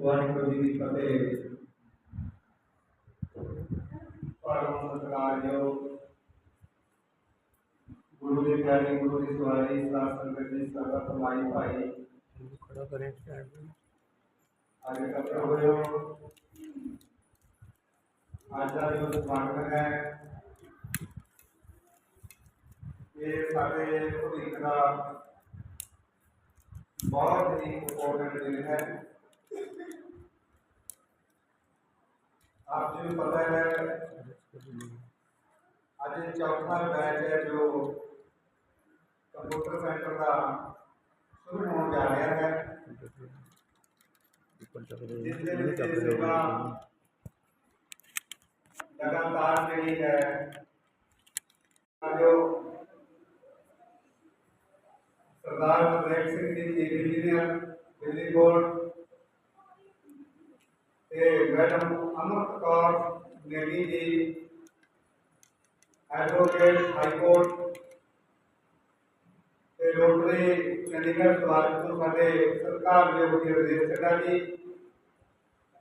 ਵਾਹਿਗੁਰੂ ਜੀ ਕੀ ਫਤਿਹ ਪਰਮ ਸਤਿਕਾਰਯੋਗ ਗੁਰੂ ਦੇ ਪਿਆਰੇ ਗੁਰੂ ਦੀ ਸਵਾਰੀ ਸਾਧ ਸੰਗਤ ਦੀ ਸਰਬਤ ਕਮਾਈ ਭਾਈ ਖੜਾ ਕਰੇ ਸਟੈਂਡ ਨੂੰ ਅੱਜ ਇਕੱਠੇ ਹੋਏ ਹੋ ਅੱਜ ਦਾ ਜੋ ਸਮਾਗਮ ਹੈ ਇਹ ਸਾਡੇ ਭਵਿੱਖ ਦਾ ਬਹੁਤ ਹੀ ਇੰਪੋਰਟੈਂਟ ਦਿਨ ਹੈ ਆਪ ਜੀ ਨੂੰ ਪਤਾ ਹੈ ਅੱਜ ਚੌਥਾ ਬੈਚ ਹੈ ਜੋ ਕੰਪਿਊਟਰ ਸੈਂਟਰ ਦਾ ਸ਼ੁਰੂ ਹੋਣ ਜਾ ਰਿਹਾ ਹੈ ਉੱਪਰ ਚੱਕ ਰਹੇ ਜਿਸ ਦੇ ਇਹਨੂੰ ਵਿੱਚ ਚੱਕ ਸੇਵਾ ਰਹੇ ਲਗਾਤਾਰ ਜਿਹੜੀ ਹੈ ਜੋ ਸਰਦਾਰ black Singh ji chief engineer Delhi board ਤੇ madam Amrit Kaur Negi ji, advocate high court ਤੇ ਰੋਟਰੀ ਚੰਡੀਗੜ੍ਹ ਸਵਾਗਤ ਤੋਂ ਸਾਡੇ ਸਤਿਕਾਰਯੋਗ ਜੀ ਰਜੇਸ਼ ਸਿੰਘ ਜੀ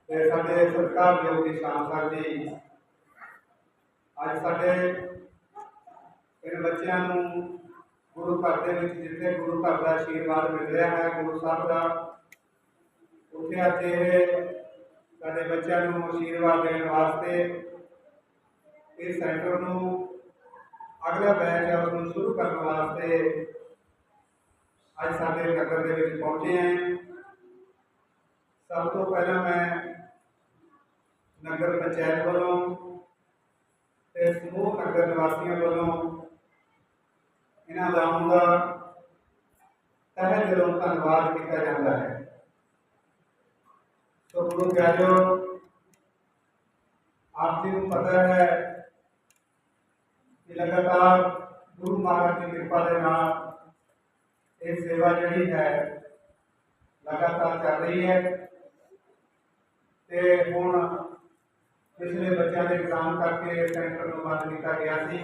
ਤੇ ਸਾਡੇ ਸਤਿਕਾਰਯੋਗ ਜੀ ਸ਼ਾਮ ਸਰ ਜੀ। ਅੱਜ ਸਾਡੇ ਇਹਨਾਂ ਬੱਚਿਆਂ ਨੂੰ ਗੁਰੂ ਘਰ ਦੇ ਵਿੱਚ ਜਿੱਥੇ ਗੁਰੂ ਘਰ ਦਾ ਆਸ਼ੀਰਵਾਦ ਮਿਲ ਰਿਹਾ ਹੈ, ਗੁਰੂ ਸਾਹਿਬ ਦਾ, ਉੱਥੇ ਅੱਜ ਇਹ ਸਾਡੇ ਬੱਚਿਆਂ ਨੂੰ ਆਸ਼ੀਰਵਾਦ ਦੇਣ ਵਾਸਤੇ ਇਸ ਸੈਂਟਰ ਨੂੰ ਅਗਲਾ ਬੈਚ ਹੈ, ਉਸ ਨੂੰ ਸ਼ੁਰੂ ਕਰਨ ਵਾਸਤੇ ਅੱਜ ਸਾਡੇ ਨਗਰ ਦੇ ਵਿੱਚ ਪਹੁੰਚੇ ਹਾਂ। ਸਭ ਤੋਂ ਪਹਿਲਾਂ ਮੈਂ ਨਗਰ ਪੰਚਾਇਤ ਵੱਲੋਂ ਤੇ ਸਮੂਹ ਨਗਰ ਨਿਵਾਸੀਆਂ ਵੱਲੋਂ ਇਹਨਾਂ ਦਾ ਦਾ ਤਹਿ ਦਿਲੋਂ ਧੰਨਵਾਦ ਕੀਤਾ ਜਾਂਦਾ ਹੈ। ਸੋ ਗੁਰੂ ਪਿਆਰਿਓ ਆਪ ਜੀ ਨੂੰ ਪਤਾ ਹੈ ਕਿ ਲਗਾਤਾਰ ਗੁਰੂ ਮਹਾਰਾਜ ਦੀ ਕਿਰਪਾ ਦੇ ਨਾਲ ਇਹ ਸੇਵਾ ਜਿਹੜੀ ਹੈ ਲਗਾਤਾਰ ਚੱਲ ਰਹੀ ਹੈ। ਤੇ ਹੁਣ ਪਿਛਲੇ ਬੱਚਿਆਂ ਦੇ ਇਗਜ਼ਾਮ ਕਰਕੇ ਸੈਂਟਰ ਨੂੰ ਬੰਦ ਕੀਤਾ ਗਿਆ ਸੀ।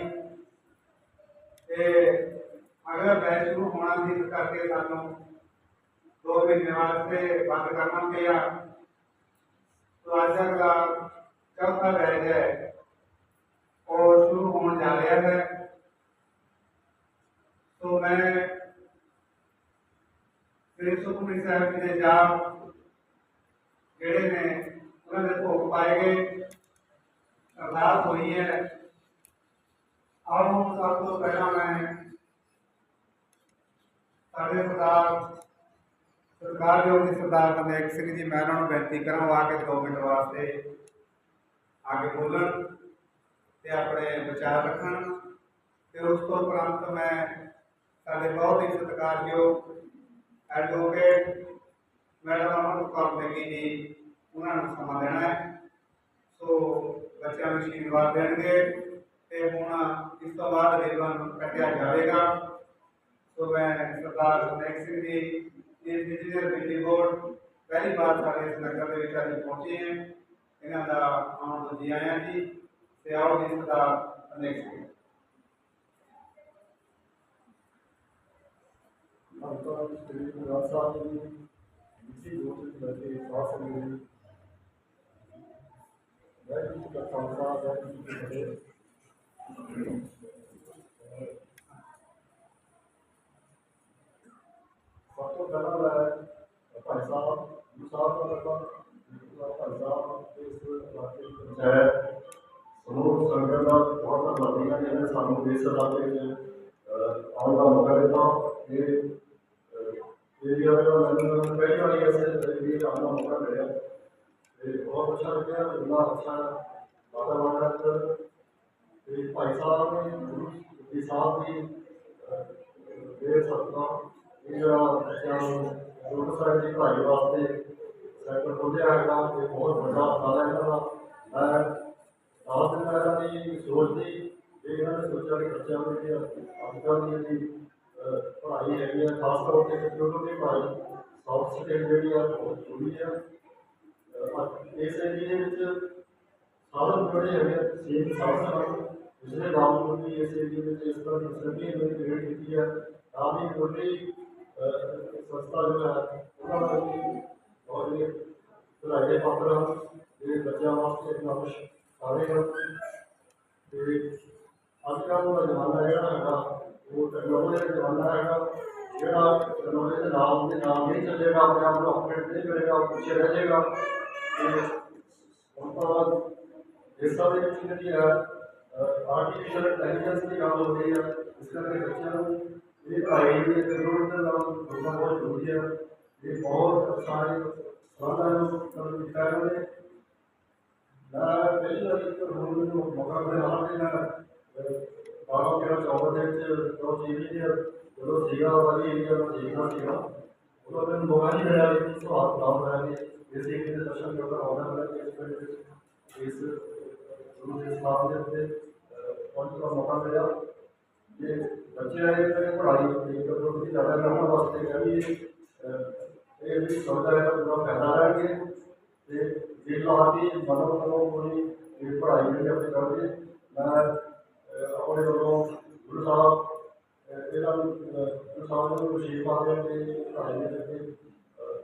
ਤੇ ਅਗਲਾ ਬੈਚ ਸ਼ੁਰੂ ਹੋਣਾ ਸੀ, ਇਸ ਕਰਕੇ ਸਾਨੂੰ ਦੋ ਮਹੀਨੇ ਵਾਸਤੇ ਬੰਦ ਕਰਨਾ ਪਿਆ। ਦੇ ਜਾਪ ਜਿਹੜੇ ਨੇ, ਉਹਨਾਂ ਦੇ ਭੋਗ ਪਾਏ ਗਏ। ਅਰਦਾਸ ਹੋਈ ਹੈ। ਆਓ ਸਭ ਤੋਂ ਪਹਿਲਾਂ ਮੈਂ ਸਾਡੇ ਸਰਦਾਰ ਸਰਕਾਰ ਜੋ ਦੀ ਸਰਦਾਰ ਬਨੇਕ ਸਿੰਘ ਜੀ, ਮੈਂ ਉਹਨਾਂ ਨੂੰ ਬੇਨਤੀ ਕਰਾਂ ਉਹ ਆ ਕੇ 2 ਮਿੰਟ ਵਾਸਤੇ ਅੱਗੇ ਬੋਲਣ ਤੇ ਆਪਣੇ ਵਿਚਾਰ ਰੱਖਣ। ਤੇ ਉਸ ਤੋਂ ਉਪਰੰਤ ਮੈਂ ਸਾਡੇ ਬਹੁਤ ਹੀ ਸਤਿਕਾਰਯੋਗ ਐਡਵੋਕੇਟ ਮੈਡਮ ਅਮਨ ਕੌਰ ਨੇਗੀ ਜੀ ਉਹਨਾਂ ਨੂੰ ਸਮਾਂ ਦੇਣਾ ਹੈ ਸੋ ਬੱਚਿਆਂ ਨੂੰ ਆਸ਼ੀਰਵਾਦ ਦੇਣਗੇ ਤੇ ਹੁਣ ਇਸ ਤੋਂ ਬਾਅਦ ਰਿਬਨ ਕੱਟਿਆ ਜਾਵੇਗਾ ਸੋ ਮੈਂ ਸਰਦਾਰ Harnek Singh ji chief engineer Delhi board ਪਹਿਲੀ ਵਾਰ ਸਾਡੇ ਇਸ ਨਗਰ ਦੇ ਵਿੱਚ ਅੱਜ ਪਹੁੰਚੇ ਹੈ ਇਹਨਾਂ ਦਾ ਆਉਣ ਤੋਂ ਜੀ ਆਇਆਂ ਜੀ ਤੇ ਆਓ ਜੀ ਸਰਦਾਰ ਹਰਨੇਕ ਸਿੰਘ ਸੰਤਾਂ ਸ੍ਰੀ ਗੁਰੂ ਗ੍ਰੰਥ ਸਾਹਿਬ ਜੀ ਜਿਸੀ ਜੋਤ ਵਿੱਚ ਬੈਠੇ ਸਾਧ ਸੰਗਤ ਜੀ ਵਾਹਿਗੁਰੂ ਜੀ ਕਾ ਖਾਲਸਾ ਵਾਹਿਗੁਰੂ ਜੀ ਕੀ ਫਤਿਹ ਸਭ ਤੋਂ ਪਹਿਲਾਂ ਮੈਂ ਭਾਈ ਸਾਹਿਬ ਗੁਰੂ ਸਾਹਿਬ ਦਾ ਲੱਗਾ ਭਾਈ ਸਾਹਿਬ ਇਸ ਇਲਾਕੇ ਦੀ ਪੰਚਾਇਤ ਸਮੂਹ ਸੰਗਤ ਦਾ ਬਹੁਤ ਧੰਨਵਾਦੀ ਹਾਂ ਜਿਹਨੇ ਸਾਨੂੰ ਇਸ ਇਲਾਕੇ ਵਿੱਚ ਅਹ, ਆਉਣ ਦਾ ਮੈਨੂੰ ਪਹਿਲੀ ਵਾਰੀ ਐਸੇ ਵੀ ਦਾ ਮੌਕਾ ਮਿਲਿਆ ਤੇ ਬਹੁਤ ਅੱਛਾ ਲੱਗਿਆ ਇੰਨਾ ਅੱਛਾ ਵਾਤਾਵਰਣ ਹੈ ਇੱਧਰ। ਤੇ ਭਾਈ ਸਾਹਿਬ ਨੇ ਗੁਰੂ ਜੀ ਸਾਹਿਬ ਦੀ ਅਹ, ਸਤਨਾ ਇਹ ਬੱਚਿਆਂ ਨੂੰ ਗੁਰੂ ਸਾਹਿਬ ਦੀ ਪੜ੍ਹਾਈ ਵਾਸਤੇ ਸੈਂਟਰ ਖੋਲ੍ਹਿਆ ਹੈਗਾ ਇਹ ਬਹੁਤ ਵੱਡਾ ਉਪਰਾਲਾ ਹੈ ਇਹਨਾਂ ਦਾ ਮੈਂ ਆਪ ਦਿਨ ਇਹਨਾਂ ਦੀ ਸੋਚ ਦੀ ਇਹ ਇਹਨਾਂ ਨੇ ਸੋਚਿਆ ਕਿ ਬੱਚਿਆਂ ਨੂੰ ਅੱਜ ਕੱਲ੍ਹ ਦੀ ਪੜ੍ਹਾਈ ਹੈਗੀ ਆ, ਖਾਸ ਤੌਰ ਤੇ ਕੰਪਿਊਟਰ ਦੀ ਪੜ੍ਹਾਈ ਸੌਫਟ ਸਕਿੱਲ ਜਿਹੜੀ ਆ, ਬਹੁਤ ਜ਼ਰੂਰੀ ਹੈ ਇਸ ਏਰੀਏ ਦੇ ਵਿੱਚ ਸਾਧਨ ਬੜੇ ਹੈਗੇ ਸੇਮ ਸਾਧਨ ਹਨ ਪਿਛਲੇ ਦੇ ਬਾਵਜੂਦ ਵੀ ਇਸ ਏਰੀਏ ਵਿੱਚ ਇਸ ਤਰ੍ਹਾਂ ਦੀ ਫੈਸਿਲਿਟੀ ਨੇ ਕ੍ਰੀਏਟ ਕੀਤੀ ਹੈ ਤਾਂ ਵੀ ਕੋਈ ਸੰਸਥਾ ਜੋ ਹੈ ਉਹਨਾਂ ਦਾ ਵੀ ਬਹੁਤ ਹੀ ਵੱਡੇ ਪਾਤਰ ਹਨ ਇਹ ਬੱਚਿਆਂ ਵਾਸਤੇ ਨਮਸ਼ ਸਾਰੇ ਹਨ ਤੇ ਅੱਜ ਕੱਲ੍ਹ ਦਾ ਜ਼ਮਾਨਾ ਜਿਹੜਾ ਹੈਗਾ ਉਹ ਟੈਕਨੋਲੋਜੀ ਦਾ ਜ਼ਮਾਨਾ ਹੈਗਾ ਜਿਹੜਾ ਟੈਕਨੋਲੋਜੀ ਦੇ ਨਾਮ ਦੇ ਨਾਮ ਨਹੀਂ ਚੱਲੇਗਾ ਆਪਣੇ ਆਪ ਨੂੰ ਅਪਡੇਟ ਨਹੀਂ ਕਰੇਗਾ ਉਹ ਪਿੱਛੇ ਰਹਿ ਜਾਏਗਾ ਤੇ ਹੁਣ ਤੋਂ ਬਾਅਦ ਦੇਸ਼ਾਂ ਦੇ ਵਿੱਚ ਜਿਹੜੀ ਹੈ ਆਰਟੀਫੀਸ਼ੀਅਲ ਇੰਟੈਲੀਜੈਂਸ ਦੀ ਗੱਲ ਹੋ ਰਹੀ ਹੈ ਇਸ ਕਰਕੇ ਬੱਚਿਆਂ ਨੂੰ ਇਹ ਪੜ੍ਹਾਈ ਦੀ ਜ਼ਰੂਰਤ ਦੇ ਨਾਲ ਜੁੜਨਾ ਬਹੁਤ ਜ਼ਰੂਰੀ ਹੈ ਇਹ ਬਹੁਤ ਸਾਰੇ ਸਵਾਲਾਂ ਨੂੰ ਕਰਨ ਦੀ ਕਰ ਰਹੇ ਨੇ ਮੈਂ ਪਹਿਲੀ ਵਾਰ ਇੱਕ ਰੂਲ ਨੂੰ ਮੌਕਾ ਮਿਲਿਆ ਕਿ ਮੈਂ ਬਾਰਾਂ ਤੇਰਾਂ ਚੌਦਾਂ ਦੇ ਵਿੱਚ ਦੋ ਜੀਵੀ ਦੇ ਜਦੋਂ ਸੀਗਾ ਵਾਲੀ ਏਰੀਆ ਦਾ ਦੇਖਣਾ ਸੀਗਾ ਉਦੋਂ ਮੈਨੂੰ ਮੌਕਾ ਨਹੀਂ ਮਿਲਿਆ ਕਿ ਸਵਾਲ ਪ੍ਰਾਪਤ ਹੋਇਆ ਕਿ ਇਸ ਇੱਕ ਦੇ ਦਰਸ਼ਨ ਕਰਨਾ ਆਉਂਦਾ ਹੈ ਕਿ ਇਸ ਪਿੰਡ ਵਿੱਚ ਇਸ ਗੁਰੂ ਦੇ ਸਥਾਨ ਦੇ ਉੱਤੇ ਪਹੁੰਚਣ ਦਾ ਮੌਕਾ ਮਿਲਿਆ ਜੇ ਬੱਚੇ ਆਏ ਤਾਂ ਪੜ੍ਹਾਈ ਦੀ ਕਦਰ ਦੀ ਜ਼ਿਆਦਾ ਕਰਨ ਵਾਸਤੇ ਕਹਿੰਦੀ ਇਹ ਵੀ ਸੋਚਦਾ ਹੈ ਤਾਂ ਪੂਰਾ ਫਾਇਦਾ ਲੈਣਗੇ ਤੇ ਜੇ ਲਾਤੀ ਮਨੋਂ ਮਨੋਂ ਕੋਈ ਇਹ ਪੜ੍ਹਾਈ ਜਿਹੜੀ ਆਪਣੇ ਕਰਦੇ ਮੈਂ ਅਹ, ਆਪਣੇ ਵੱਲੋਂ ਗੁਰੂ ਸਾਹਿਬ ਅਹ, ਇਹਨਾਂ ਨੂੰ ਅਹ, ਗੁਰੂ ਸਾਹਿਬ ਨੂੰ ਖੁਸ਼ੀ ਪਾਉਂਦੇ ਹਾਂ ਕਿ ਪੜ੍ਹਾਈ ਦੇ ਅੱਗੇ ਅਹ,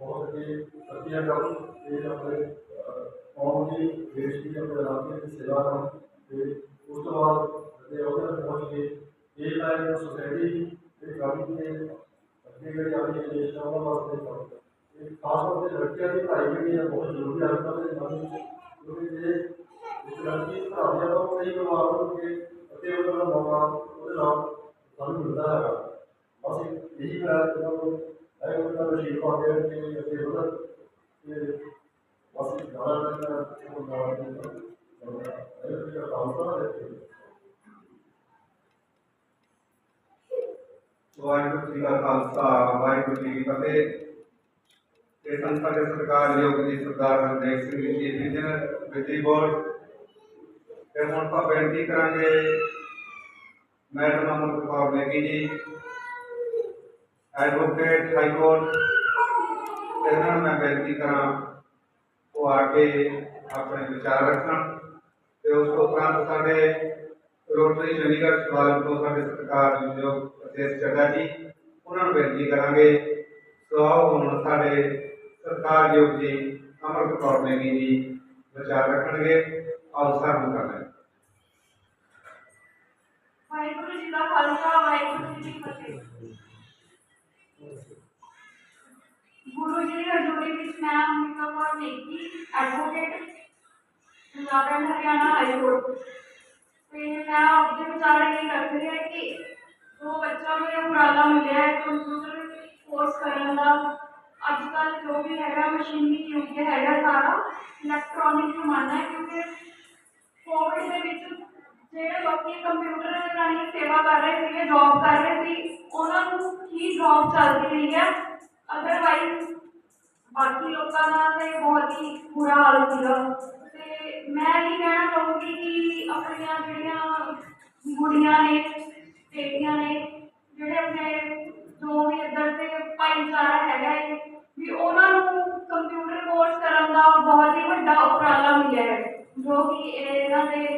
ਬਹੁਤ ਅੱਗੇ ਤਰੱਕੀਆਂ ਕਰਨ ਤੇ ਆਪਣੇ ਅਹ, ਕੌਮ ਦੀ ਦੇਸ਼ ਦੀ ਆਪਣੇ ਰਾਜ ਦੀ ਸੇਵਾ ਕਰਨ ਤੇ ਉਸ ਤੋਂ ਬਾਅਦ ਜਿਹੜੇ ਉਹਦੇ ਤੱਕ ਪਹੁੰਚ ਕੇ ਇਹ ਲਾਈਨ ਸੋਸਾਇਟੀ ਦੇ ਕੰਮ ਦੇ ਅੱਗੇ ਜਿਹੜੀ ਆਪਣੀ ਦੇਸ਼ ਦਾ ਉਹਨਾਂ ਵਾਸਤੇ ਕੰਮ ਇਹ ਖਾਸ ਤੌਰ ਤੇ ਲੜਕੀਆਂ ਦੀ ਪੜ੍ਹਾਈ ਜਿਹੜੀ ਹੈ ਬਹੁਤ ਜ਼ਰੂਰੀ ਹੈ ਅੱਜ ਕੱਲ੍ਹ ਦੇ ਜ਼ਮਾਨੇ ਵਿੱਚ ਕਿਉਂਕਿ ਜੇ ਇੱਕ ਲੜਕੀ ਪੜ੍ਹਾਉਂਦੀ ਹੈ ਤਾਂ ਉਹ ਕਈ ਪਰਿਵਾਰ ਨੂੰ ਕਿ ਅਤੇ ਉਹਦਾ ਮੌਕਾ ਉਹਦੇ ਨਾਲ ਸਾਨੂੰ ਮਿਲਦਾ ਹੈਗਾ ਬਸ ਇਹੀ ਮੈਂ ਇਹਨਾਂ ਨੂੰ ਇਹ ਉਹਨਾਂ ਨੂੰ ਸ਼ੀਲ ਪਾਉਂਦੇ ਹਾਂ ਕਿ ਅੱਗੇ ਵਧਣ ਤੇ ਬਸ ਗਾਣਾ ਲੈਣਾ ਉਹ ਗਾਣਾ ਲੈਣਾ ਇਹ ਜਿਹੜਾ ਕੰਮ ਕਰ ਰਹੇ ਵਾਹਿਗੁਰੂ ਜੀ ਕਾ ਖਾਲਸਾ ਵਾਹਿਗੁਰੂ ਜੀ ਕੀ ਫਤਿਹ ਇਹ ਸੰਸਥਾ ਦੇ ਸਰਕਾਰ ਯੋਗ ਜੀ ਸਰਦਾਰ ਹਰਦੇਵ ਸਿੰਘ ਜੀ ਇੰਜੀਨੀਅਰ ਬਿਜਲੀ ਬੋਰਡ ਤੇ ਹੁਣ ਆਪਾਂ ਬੇਨਤੀ ਕਰਾਂਗੇ madam Amar Kaur Negi ji advocate high court ਇਹਨਾਂ ਨੂੰ ਮੈਂ ਬੇਨਤੀ ਕਰਾਂ ਉਹ ਆ ਕੇ ਆਪਣੇ ਵਿਚਾਰ ਰੱਖਣ ਤੇ ਉਸ ਤੋਂ ਉਪਰੰਤ ਸਾਡੇ ਰੋਟਰੀ ਚੰਡੀਗੜ੍ਹ ਸਵਾਲ ਤੋਂ ਸਾਡੇ ਸਰਕਾਰ ਜੋ ਅਤੇਸ਼ ਚੱਡਾ ਜੀ, ਉਹਨਾਂ ਨੂੰ ਬੇਨਤੀ ਕਰਾਂਗੇ ਸੋ ਹੁਣ ਸਾਡੇ ਸਰਕਾਰ ਯੋਗ ਜੀ ਅਮਰਤ ਕੌਰ ਨੇਗੀ ਜੀ ਵਿਚਾਰ ਰੱਖਣਗੇ, ਆਓ ਸਾਨੂੰ ਕਰਨਾ ਜੀ ਦਾ ਖਾਲਸਾ ਵਾਹਿਗੁਰੂ ਜੀ ਕੀ ਫਤਿਹ ਗੁਰੂ ਜੀ ਦੀ ਹਜ਼ੂਰੀ ਵਿੱਚ ਮੈਂ Amrita Kaur Negi advocate Punjab and Haryana high court ਤੇ ਮੈਂ ਆਪਦੇ ਵਿਚਾਰ ਇਹ ਰੱਖ ਰਹੀ ਹਾਂ ਕਿ ਜੋ ਬੱਚਾ ਨੂੰ ਇਹ ਉਪਰਾਲਾ ਮਿਲਿਆ ਹੈ ਕੰਪਿਊਟਰ ਕੋਰਸ ਕਰਨ ਦਾ ਅੱਜ ਕੱਲ੍ਹ ਜੋ ਵੀ ਹੈਗਾ ਮਸ਼ੀਨੀ ਯੁੱਗ ਹੈਗਾ ਸਾਰਾ ਇਲੈਕਟ੍ਰੋਨਿਕ ਜ਼ਮਾਨਾ ਹੈ ਜਿਹੜੇ ਲੋਕੀ ਕੰਪਿਊਟਰ ਦੇ ਰਾਹੀਂ ਸੇਵਾ ਕਰ ਰਹੇ ਸੀਗੇ ਜੌਬ ਕਰ ਰਹੇ ਸੀ, ਉਹਨਾਂ ਨੂੰ ਹੀ ਜੌਬ ਚੱਲਦੀ ਰਹੀ ਹੈ। ਅਦਰਵਾਈਜ਼ ਬਾਕੀ ਲੋਕਾਂ ਦਾ ਤੇ ਬਹੁਤ ਹੀ ਬੁਰਾ ਹਾਲ ਸੀਗਾ। ਤੇ ਮੈਂ ਇਹ ਕਹਿਣਾ ਚਾਹੂੰਗੀ ਕਿ ਆਪਣੀਆਂ ਜਿਹੜੀਆਂ ਕੁੜੀਆਂ ਨੇ, ਬੇਟੀਆਂ ਨੇ, ਜਿਹੜੇ ਆਪਣੇ ਜੋ ਵੀ ਇੱਧਰ ਦੇ ਭਾਈਚਾਰਾ ਹੈਗਾ ਹੈ ਵੀ ਉਹਨਾਂ ਨੂੰ ਕੰਪਿਊਟਰ ਕੋਰਸ ਕਰਨ ਦਾ ਬਹੁਤ ਹੀ ਵੱਡਾ ਉਪਰਾਲਾ ਮਿਲਿਆ ਹੈ, ਜੋ ਕਿ ਇਹਨਾਂ ਦੇ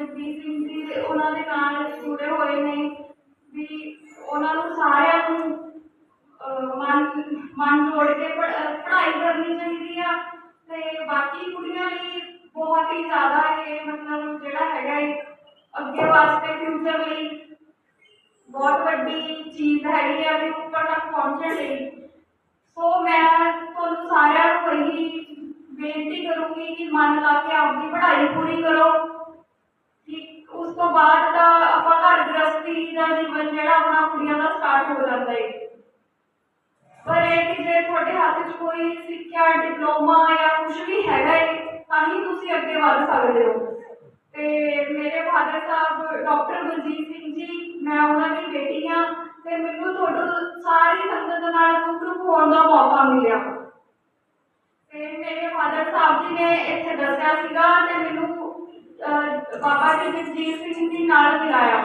ਬਾਬਾ ਜੀ ਜਗਦੀਪ ਸਿੰਘ ਜੀ ਦੇ ਉਹਨਾਂ ਦੇ ਨਾਲ ਜੁੜੇ ਹੋਏ ਨੇ ਵੀ ਉਹਨਾਂ ਨੂੰ ਸਾਰਿਆਂ ਨੂੰ ਅਹ ਮਨ ਮਨ ਜੋੜ ਕੇ ਪੜ੍ਹ- ਅਹ ਪੜ੍ਹਾਈ ਕਰਨੀ ਚਾਹੀਦੀ ਆ ਤੇ ਬਾਕੀ ਕੁੜੀਆਂ ਲਈ ਬਹੁਤ ਹੀ ਜ਼ਿਆਦਾ ਇਹ ਮਤਲਬ ਜਿਹੜਾ ਹੈਗਾ ਹੈ ਅੱਗੇ ਵਾਸਤੇ ਫਿਊਚਰ ਲਈ ਬਹੁਤ ਵੱਡੀ ਚੀਜ਼ ਹੈਗੀ ਆ ਵੀ ਉੱਪਰ ਤੱਕ ਪਹੁੰਚਣ ਲਈ ਸੋ ਮੈਂ ਤੁਹਾਨੂੰ ਸਾਰਿਆਂ ਨੂੰ ਇਹੀ ਬੇਨਤੀ ਕਰੂੰਗੀ ਕਿ ਮਨ ਲਾ ਕੇ ਆਪਦੀ ਪੜ੍ਹਾਈ ਪੂਰੀ ਕਰੋ ਕਿ ਉਸ ਤੋਂ ਬਾਅਦ ਤਾਂ ਆਪਾਂ ਘਰ ਗ੍ਰਸਤੀ ਦਾ ਜੀਵਨ ਜਿਹੜਾ ਆਪਣਾ ਕੁੜੀਆਂ ਦਾ ਸਟਾਰਟ ਹੋ ਜਾਂਦਾ ਹੈ ਪਰ ਇਹ ਕਿ ਜੇ ਤੁਹਾਡੇ ਹੱਥ 'ਚ ਕੋਈ ਸਿੱਖਿਆ ਡਿਪਲੋਮਾ ਜਾਂ ਕੁਝ ਵੀ ਹੈਗਾ ਹੈ ਤਾਂ ਹੀ ਤੁਸੀਂ ਅੱਗੇ ਵੱਧ ਸਕਦੇ ਹੋ। ਤੇ ਮੇਰੇ ਫਾਦਰ ਸਾਹਿਬ ਡਾਕਟਰ ਬਲਜੀਤ ਸਿੰਘ ਜੀ, ਮੈਂ ਉਹਨਾਂ ਦੀ ਬੇਟੀ ਹਾਂ ਤੇ ਮੈਨੂੰ ਤੁਹਾਡੇ ਸਾਰੀ ਸੰਗਤ ਨਾਲ ਰੂਬਰੂ ਹੋਣ ਦਾ ਮੌਕਾ ਮਿਲਿਆ। ਤੇ ਮੇਰੇ ਫਾਦਰ ਸਾਹਿਬ ਜੀ ਨੇ ਇੱਥੇ ਦੱਸਿਆ ਸੀਗਾ ਤੇ ਮੈਨੂੰ ਬਾਬਾ ਜੀ ਜਗਜੀਤ ਸਿੰਘ ਜੀ ਨਾਲ ਮਿਲਾਇਆ।